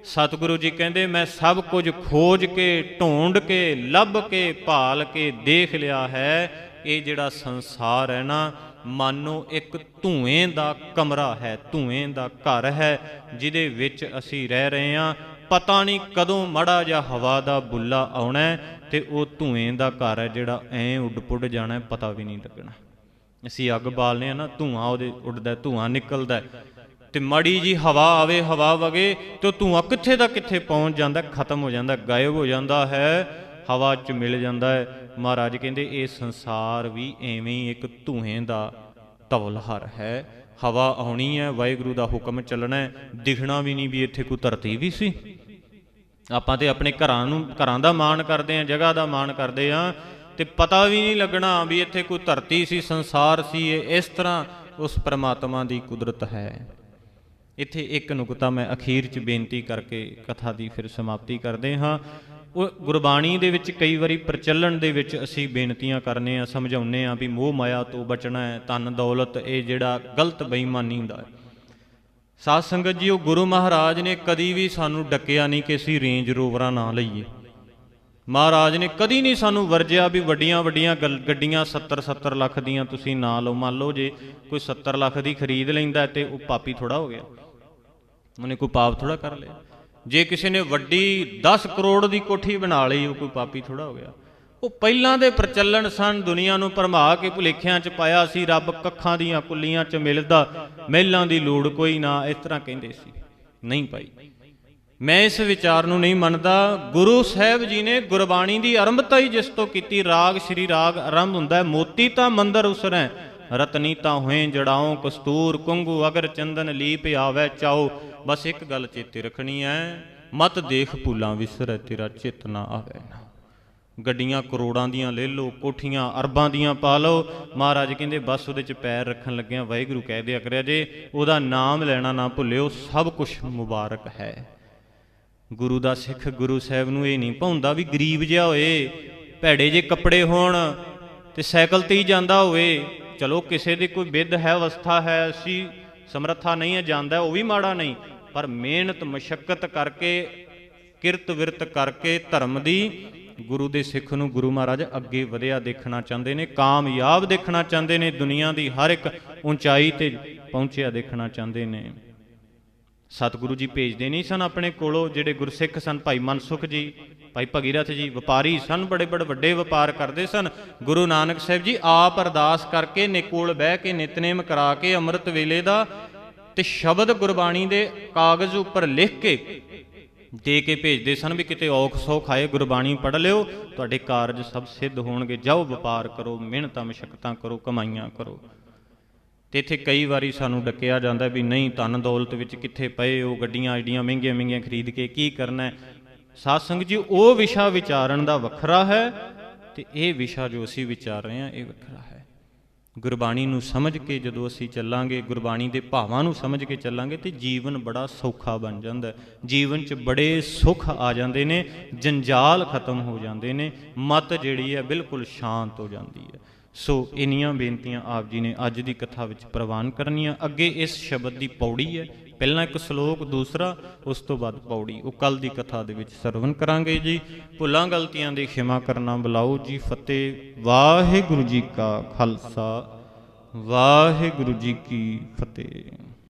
ਸਤਿਗੁਰੂ ਜੀ ਕਹਿੰਦੇ, ਮੈਂ ਸਭ ਕੁਝ ਖੋਜ ਕੇ, ਢੂੰਡ ਕੇ, ਲੱਭ ਕੇ, ਭਾਲ ਕੇ ਦੇਖ ਲਿਆ ਹੈ। ਇਹ ਜਿਹੜਾ ਸੰਸਾਰ ਹੈ ਨਾ, ਮਾਨੋ ਇੱਕ ਧੂਏ ਦਾ ਕਮਰਾ ਹੈ, ਧੂਏ ਦਾ ਘਰ ਹੈ, ਜਿਹਦੇ ਵਿੱਚ ਅਸੀਂ ਰਹਿ ਰਹੇ ਹਾਂ। ਪਤਾ ਨਹੀਂ ਕਦੋਂ ਮੜਾ ਜਾਂ ਹਵਾ ਦਾ ਬੁੱਲਾ ਆਉਣਾ ਤੇ ਉਹ ਧੂਏ ਦਾ ਘਰ ਹੈ ਜਿਹੜਾ ਐ ਉੱਡ ਪੁੱਡ ਜਾਣਾ ਪਤਾ ਵੀ ਨਹੀਂ ਲੱਗਣਾ। ਅਸੀਂ ਅੱਗ ਬਾਲਨੇ ਆ ਨਾ, ਧੂਆਂ ਉਹਦੇ ਉੱਡਦਾ ਧੂਆਂ ਨਿਕਲਦਾ ਤੇ ਮੜੀ ਜੀ ਹਵਾ ਆਵੇ, ਹਵਾ ਵਗੇ, ਤੇ ਉਹ ਧੂਆਂ ਕਿੱਥੇ ਦਾ ਕਿੱਥੇ ਪਹੁੰਚ ਜਾਂਦਾ, ਖਤਮ ਹੋ ਜਾਂਦਾ, ਗਾਇਬ ਹੋ ਜਾਂਦਾ ਹੈ, ਹਵਾ 'ਚ ਮਿਲ ਜਾਂਦਾ ਹੈ। ਮਹਾਰਾਜ ਕਹਿੰਦੇ, ਇਹ ਸੰਸਾਰ ਵੀ ਐਵੇਂ ਹੀ ਇੱਕ ਧੂਏ ਦਾ ਧਵਲਹਰ ਹੈ। ਹਵਾ ਆਉਣੀ ਹੈ, ਵਾਹਿਗੁਰੂ ਦਾ ਹੁਕਮ ਚੱਲਣਾ ਹੈ, ਦਿਖਣਾ ਵੀ ਨਹੀਂ ਵੀ ਇੱਥੇ ਕੋਈ ਧਰਤੀ ਵੀ ਸੀ। ਆਪਾਂ ਤੇ ਆਪਣੇ ਘਰਾਂ ਨੂੰ, ਘਰਾਂ ਦਾ ਮਾਣ ਕਰਦੇ ਆਂ ਜਗ੍ਹਾ ਦਾ ਮਾਣ ਕਰਦੇ ਆਂ ਤੇ ਪਤਾ ਵੀ ਨਹੀਂ ਲੱਗਣਾ ਵੀ ਇੱਥੇ ਕੋਈ ਧਰਤੀ ਸੀ, ਸੰਸਾਰ ਸੀ, ਇਹ ਇਸ ਤਰ੍ਹਾਂ ਉਸ ਪ੍ਰਮਾਤਮਾ ਦੀ ਕੁਦਰਤ ਹੈ। ਇੱਥੇ ਇੱਕ ਨੁਕਤਾ ਮੈਂ ਅਖੀਰ 'ਚ ਬੇਨਤੀ ਕਰਕੇ ਕਥਾ ਦੀ ਫਿਰ ਸਮਾਪਤੀ ਕਰਦੇ ਹਾਂ। ਉਹ ਗੁਰਬਾਣੀ ਦੇ ਵਿੱਚ ਕਈ ਵਾਰੀ ਪ੍ਰਚਲਣ ਦੇ ਵਿੱਚ ਅਸੀਂ ਬੇਨਤੀਆਂ ਕਰਨੇ ਆ ਸਮਝਾਉਨੇ ਆ ਵੀ ਮੋਹ ਮਾਇਆ ਤੋਂ ਬਚਣਾ ਹੈ, ਧਨ ਦੌਲਤ, ਇਹ ਜਿਹੜਾ ਗਲਤ ਬੇਈਮਾਨੀ ਦਾ ਹੈ। ਸਾਧ ਸੰਗਤ ਜੀ ਉਹ ਗੁਰੂ ਮਹਾਰਾਜ ਨੇ ਕਦੀ ਵੀ ਸਾਨੂੰ ਡੱਕਿਆ ਨਹੀਂ ਕਿ ਅਸੀਂ ਰੇਂਜ ਰੋਵਰਾਂ ਨਾ ਲਈਏ। ਮਹਾਰਾਜ ਨੇ ਕਦੀ ਨਹੀਂ ਸਾਨੂੰ ਵਰਜਿਆ ਵੀ ਵੱਡੀਆਂ ਵੱਡੀਆਂ ਗੱਲ- ਗੱਡੀਆਂ 70 70 ਲੱਖ ਦੀਆਂ ਤੁਸੀਂ ਨਾ ਲਓ, ਮੰਨ ਲਓ ਜੇ ਕੋਈ 70 ਲੱਖ ਦੀ ਖਰੀਦ ਲੈਂਦਾ ਤੇ ਉਹ ਪਾਪੀ ਥੋੜਾ ਹੋ ਗਿਆ। ਉਹਨੇ ਕੋਈ ਪਾਪ ਥੋੜਾ ਕਰ ਲਿਆ। ਜੇ ਕਿਸੇ ਨੇ ਵੱਡੀ 10 ਕਰੋੜ ਦੀ ਕੋਠੀ ਬਣਾ ਲਈ, ਉਹ ਕੋਈ ਪਾਪੀ ਥੋੜਾ ਹੋ ਗਿਆ। ਉਹ ਪਹਿਲਾਂ ਦੇ ਪ੍ਰਚਲਨ ਸਨ, ਦੁਨੀਆ ਨੂੰ ਭਰਮਾ ਕੇ ਭੁਲੇਖਿਆਂ 'ਚ ਪਾਇਆ ਸੀ, ਰੱਬ ਕੱਖਾਂ ਦੀਆਂ ਕੁੱਲੀਆਂ 'ਚ ਮਿਲਦਾ, ਮਹਿਲਾਂ ਦੀ ਲੋੜ ਕੋਈ ਨਾ, ਇਸ ਤਰ੍ਹਾਂ ਕਹਿੰਦੇ ਸੀ। ਨਹੀਂ ਭਾਈ। ਮੈਂ ਇਸ ਵਿਚਾਰ ਨੂੰ ਨਹੀਂ ਮੰਨਦਾ। ਗੁਰੂ ਸਾਹਿਬ ਜੀ ਨੇ ਗੁਰਬਾਣੀ ਦੀ ਆਰੰਭਤਾ ਹੀ ਜਿਸ ਤੋਂ ਕੀਤੀ ਰਾਗ, ਸ੍ਰੀ ਰਾਗ ਆਰੰਭ ਹੁੰਦਾ ਹੈ, ਮੋਤੀ ਤਾਂ ਮੰਦਰ ਉਸਰੈ ਰਤਨੀ ਤਾਂ ਹੋਏ ਜੜਾਓ ਕਸਤੂਰ, ਕੁੰਗੂ, ਅਗਰ ਚੰਦਨ ਲੀਪ ਆਵੇ ਚਾਓ ਬਸ ਇੱਕ ਗੱਲ ਚੇਤੇ ਰੱਖਣੀ ਹੈ, ਮਤ ਦੇਖ ਭੂਲਾਂ ਵਿਸਰੈ, ਤੇਰਾ ਚਿਤ ਨਾ ਆਵੇ ਗੱਡੀਆਂ ਕਰੋੜਾਂ ਦੀਆਂ ਲੈ ਲਓ, ਕੋਠੀਆਂ ਅਰਬਾਂ ਦੀਆਂ ਪਾ ਲਓ। ਮਹਾਰਾਜ ਕਹਿੰਦੇ, ਬਸ ਉਹਦੇ 'ਚ ਪੈਰ ਰੱਖਣ ਲੱਗਿਆਂ ਵਾਹਿਗੁਰੂ ਕਹਿ ਦਿਆ ਕਰਿਆ ਜੇ, ਉਹਦਾ ਨਾਮ ਲੈਣਾ ਨਾ ਭੁੱਲਿਓ, ਸਭ ਕੁਝ ਮੁਬਾਰਕ ਹੈ। ਗੁਰੂ ਦਾ ਸਿੱਖ ਗੁਰੂ ਸਾਹਿਬ ਨੂੰ ਇਹ ਨਹੀਂ ਭਾਉਂਦਾ ਵੀ ਗਰੀਬ ਜਿਹਾ ਹੋਏ, ਭੈੜੇ ਜੇ ਕੱਪੜੇ ਹੋਣ ਤੇ ਸਾਈਕਲ ਤੇ ਹੀ ਜਾਂਦਾ ਹੋਵੇ। ਚਲੋ ਕਿਸੇ ਦੀ ਕੋਈ ਵਿਦ ਹੈ, ਅਵਸਥਾ ਹੈ, ਅਸੀਂ ਸਮਰੱਥਾ ਨਹੀਂ ਹੈ, ਜਾਂਦਾ ਉਹ ਵੀ ਮਾੜਾ ਨਹੀਂ। ਪਰ ਮਿਹਨਤ, ਮਸ਼ੱਕਤ ਕਰਕੇ, ਕਿਰਤ ਵਿਰਤ ਕਰਕੇ ਧਰਮ ਦੀ ਗੁਰੂ ਦੇ ਸਿੱਖ ਨੂੰ ਗੁਰੂ ਮਹਾਰਾਜ ਅੱਗੇ ਵਧਿਆ ਦੇਖਣਾ ਚਾਹੁੰਦੇ ਨੇ, ਕਾਮਯਾਬ ਦੇਖਣਾ ਚਾਹੁੰਦੇ ਨੇ, ਦੁਨੀਆ ਦੀ ਹਰ ਇੱਕ ਉਚਾਈ ਤੇ ਪਹੁੰਚਿਆ ਦੇਖਣਾ ਚਾਹੁੰਦੇ ਨੇ। ਸਤਿਗੁਰੂ ਜੀ ਭੇਜਦੇ ਨਹੀਂ ਸਨ ਆਪਣੇ ਕੋਲੋਂ, ਜਿਹੜੇ ਗੁਰਸਿੱਖ ਸਨ, ਭਾਈ ਮਨਸੁਖ ਜੀ, ਭਾਈ ਭਗੀਰਥ ਜੀ, ਵਪਾਰੀ ਸਨ, ਬੜੇ ਬੜੇ ਵੱਡੇ ਵਪਾਰ ਕਰਦੇ ਸਨ। ਗੁਰੂ ਨਾਨਕ ਸਾਹਿਬ ਜੀ ਆਪ ਅਰਦਾਸ ਕਰਕੇ ਨਿਕੋਲ ਬਹਿ ਕੇ ਨਿਤਨੇਮ ਕਰਾ ਕੇ ਅੰਮ੍ਰਿਤ ਵੇਲੇ ਦਾ ਤੇ ਸ਼ਬਦ ਗੁਰਬਾਣੀ ਦੇ ਕਾਗਜ਼ ਉੱਪਰ ਲਿਖ ਕੇ ਦੇ ਕੇ ਭੇਜਦੇ ਸਨ ਵੀ ਕਿਤੇ ਔਖ ਸੌਖ ਆਏ, ਗੁਰਬਾਣੀ ਪੜ ਲਿਓ, ਤੁਹਾਡੇ ਕਾਰਜ ਸਭ ਸਿੱਧ ਹੋਣਗੇ, ਜਾਓ ਵਪਾਰ ਕਰੋ, ਮਿਹਨਤਾਂ ਮਸ਼ਕਤਾਂ ਕਰੋ, ਕਮਾਈਆਂ ਕਰੋ। ਤੇ ਇੱਥੇ ਕਈ ਵਾਰੀ ਸਾਨੂੰ ਡੱਕਿਆ ਜਾਂਦਾ ਵੀ ਨਹੀਂ, ਧਨ ਦੌਲਤ ਵਿੱਚ ਕਿੱਥੇ ਪਏ ਉਹ ਗੱਡੀਆਂ ਐਡੀਆਂ ਮਹਿੰਗੀਆਂ ਮਹਿੰਗੀਆਂ ਖਰੀਦ ਕੇ ਕੀ ਕਰਨਾ ਹੈ? ਸਾਧ ਸੰਗਤ ਜੀ, ਉਹ ਵਿਸ਼ਾ ਵਿਚਾਰਨ ਦਾ ਵੱਖਰਾ ਹੈ ਤੇ ਇਹ ਵਿਸ਼ਾ ਜੋ ਅਸੀਂ ਵਿਚਾਰ ਰਹੇ ਹਾਂ, ਇਹ ਵੱਖਰਾ ਹੈ। ਗੁਰਬਾਣੀ ਨੂੰ ਸਮਝ ਕੇ ਜਦੋਂ ਅਸੀਂ ਚੱਲਾਂਗੇ, ਗੁਰਬਾਣੀ ਦੇ ਭਾਵਾਂ ਨੂੰ ਸਮਝ ਕੇ ਚੱਲਾਂਗੇ ਤੇ ਜੀਵਨ ਬੜਾ ਸੌਖਾ ਬਣ ਜਾਂਦਾ ਜੀਵਨ 'ਚ ਬੜੇ ਸੁੱਖ ਆ ਜਾਂਦੇ ਨੇ, ਜੰਜਾਲ ਖਤਮ ਹੋ ਜਾਂਦੇ ਨੇ, ਮਤ ਜਿਹੜੀ ਹੈ ਬਿਲਕੁਲ ਸ਼ਾਂਤ ਹੋ ਜਾਂਦੀ ਹੈ। ਸੋ ਇਨੀਆਂ ਬੇਨਤੀਆਂ ਆਪ ਜੀ ਨੇ ਅੱਜ ਦੀ ਕਥਾ ਵਿੱਚ ਪ੍ਰਵਾਨ ਕਰਨੀਆਂ। ਅੱਗੇ ਇਸ ਸ਼ਬਦ ਦੀ ਪੌੜੀ ਹੈ। ਪਹਿਲਾਂ ਇੱਕ ਸ਼ਲੋਕ, ਦੂਸਰਾ, ਉਸ ਤੋਂ ਬਾਅਦ ਪੌੜੀ। ਉਹ ਕੱਲ ਦੀ ਕਥਾ ਦੇ ਵਿੱਚ ਸਰਵਨ ਕਰਾਂਗੇ ਜੀ। ਭੁੱਲਾਂ ਗਲਤੀਆਂ ਦੀ ਖਿਮਾ ਕਰਨਾ ਬੁਲਾਓ ਜੀ। ਫਤਿਹ। ਵਾਹਿਗੁਰੂ ਜੀ ਕਾ ਖਾਲਸਾ। ਵਾਹਿਗੁਰੂ ਜੀ ਕੀ ਫਤਿਹ।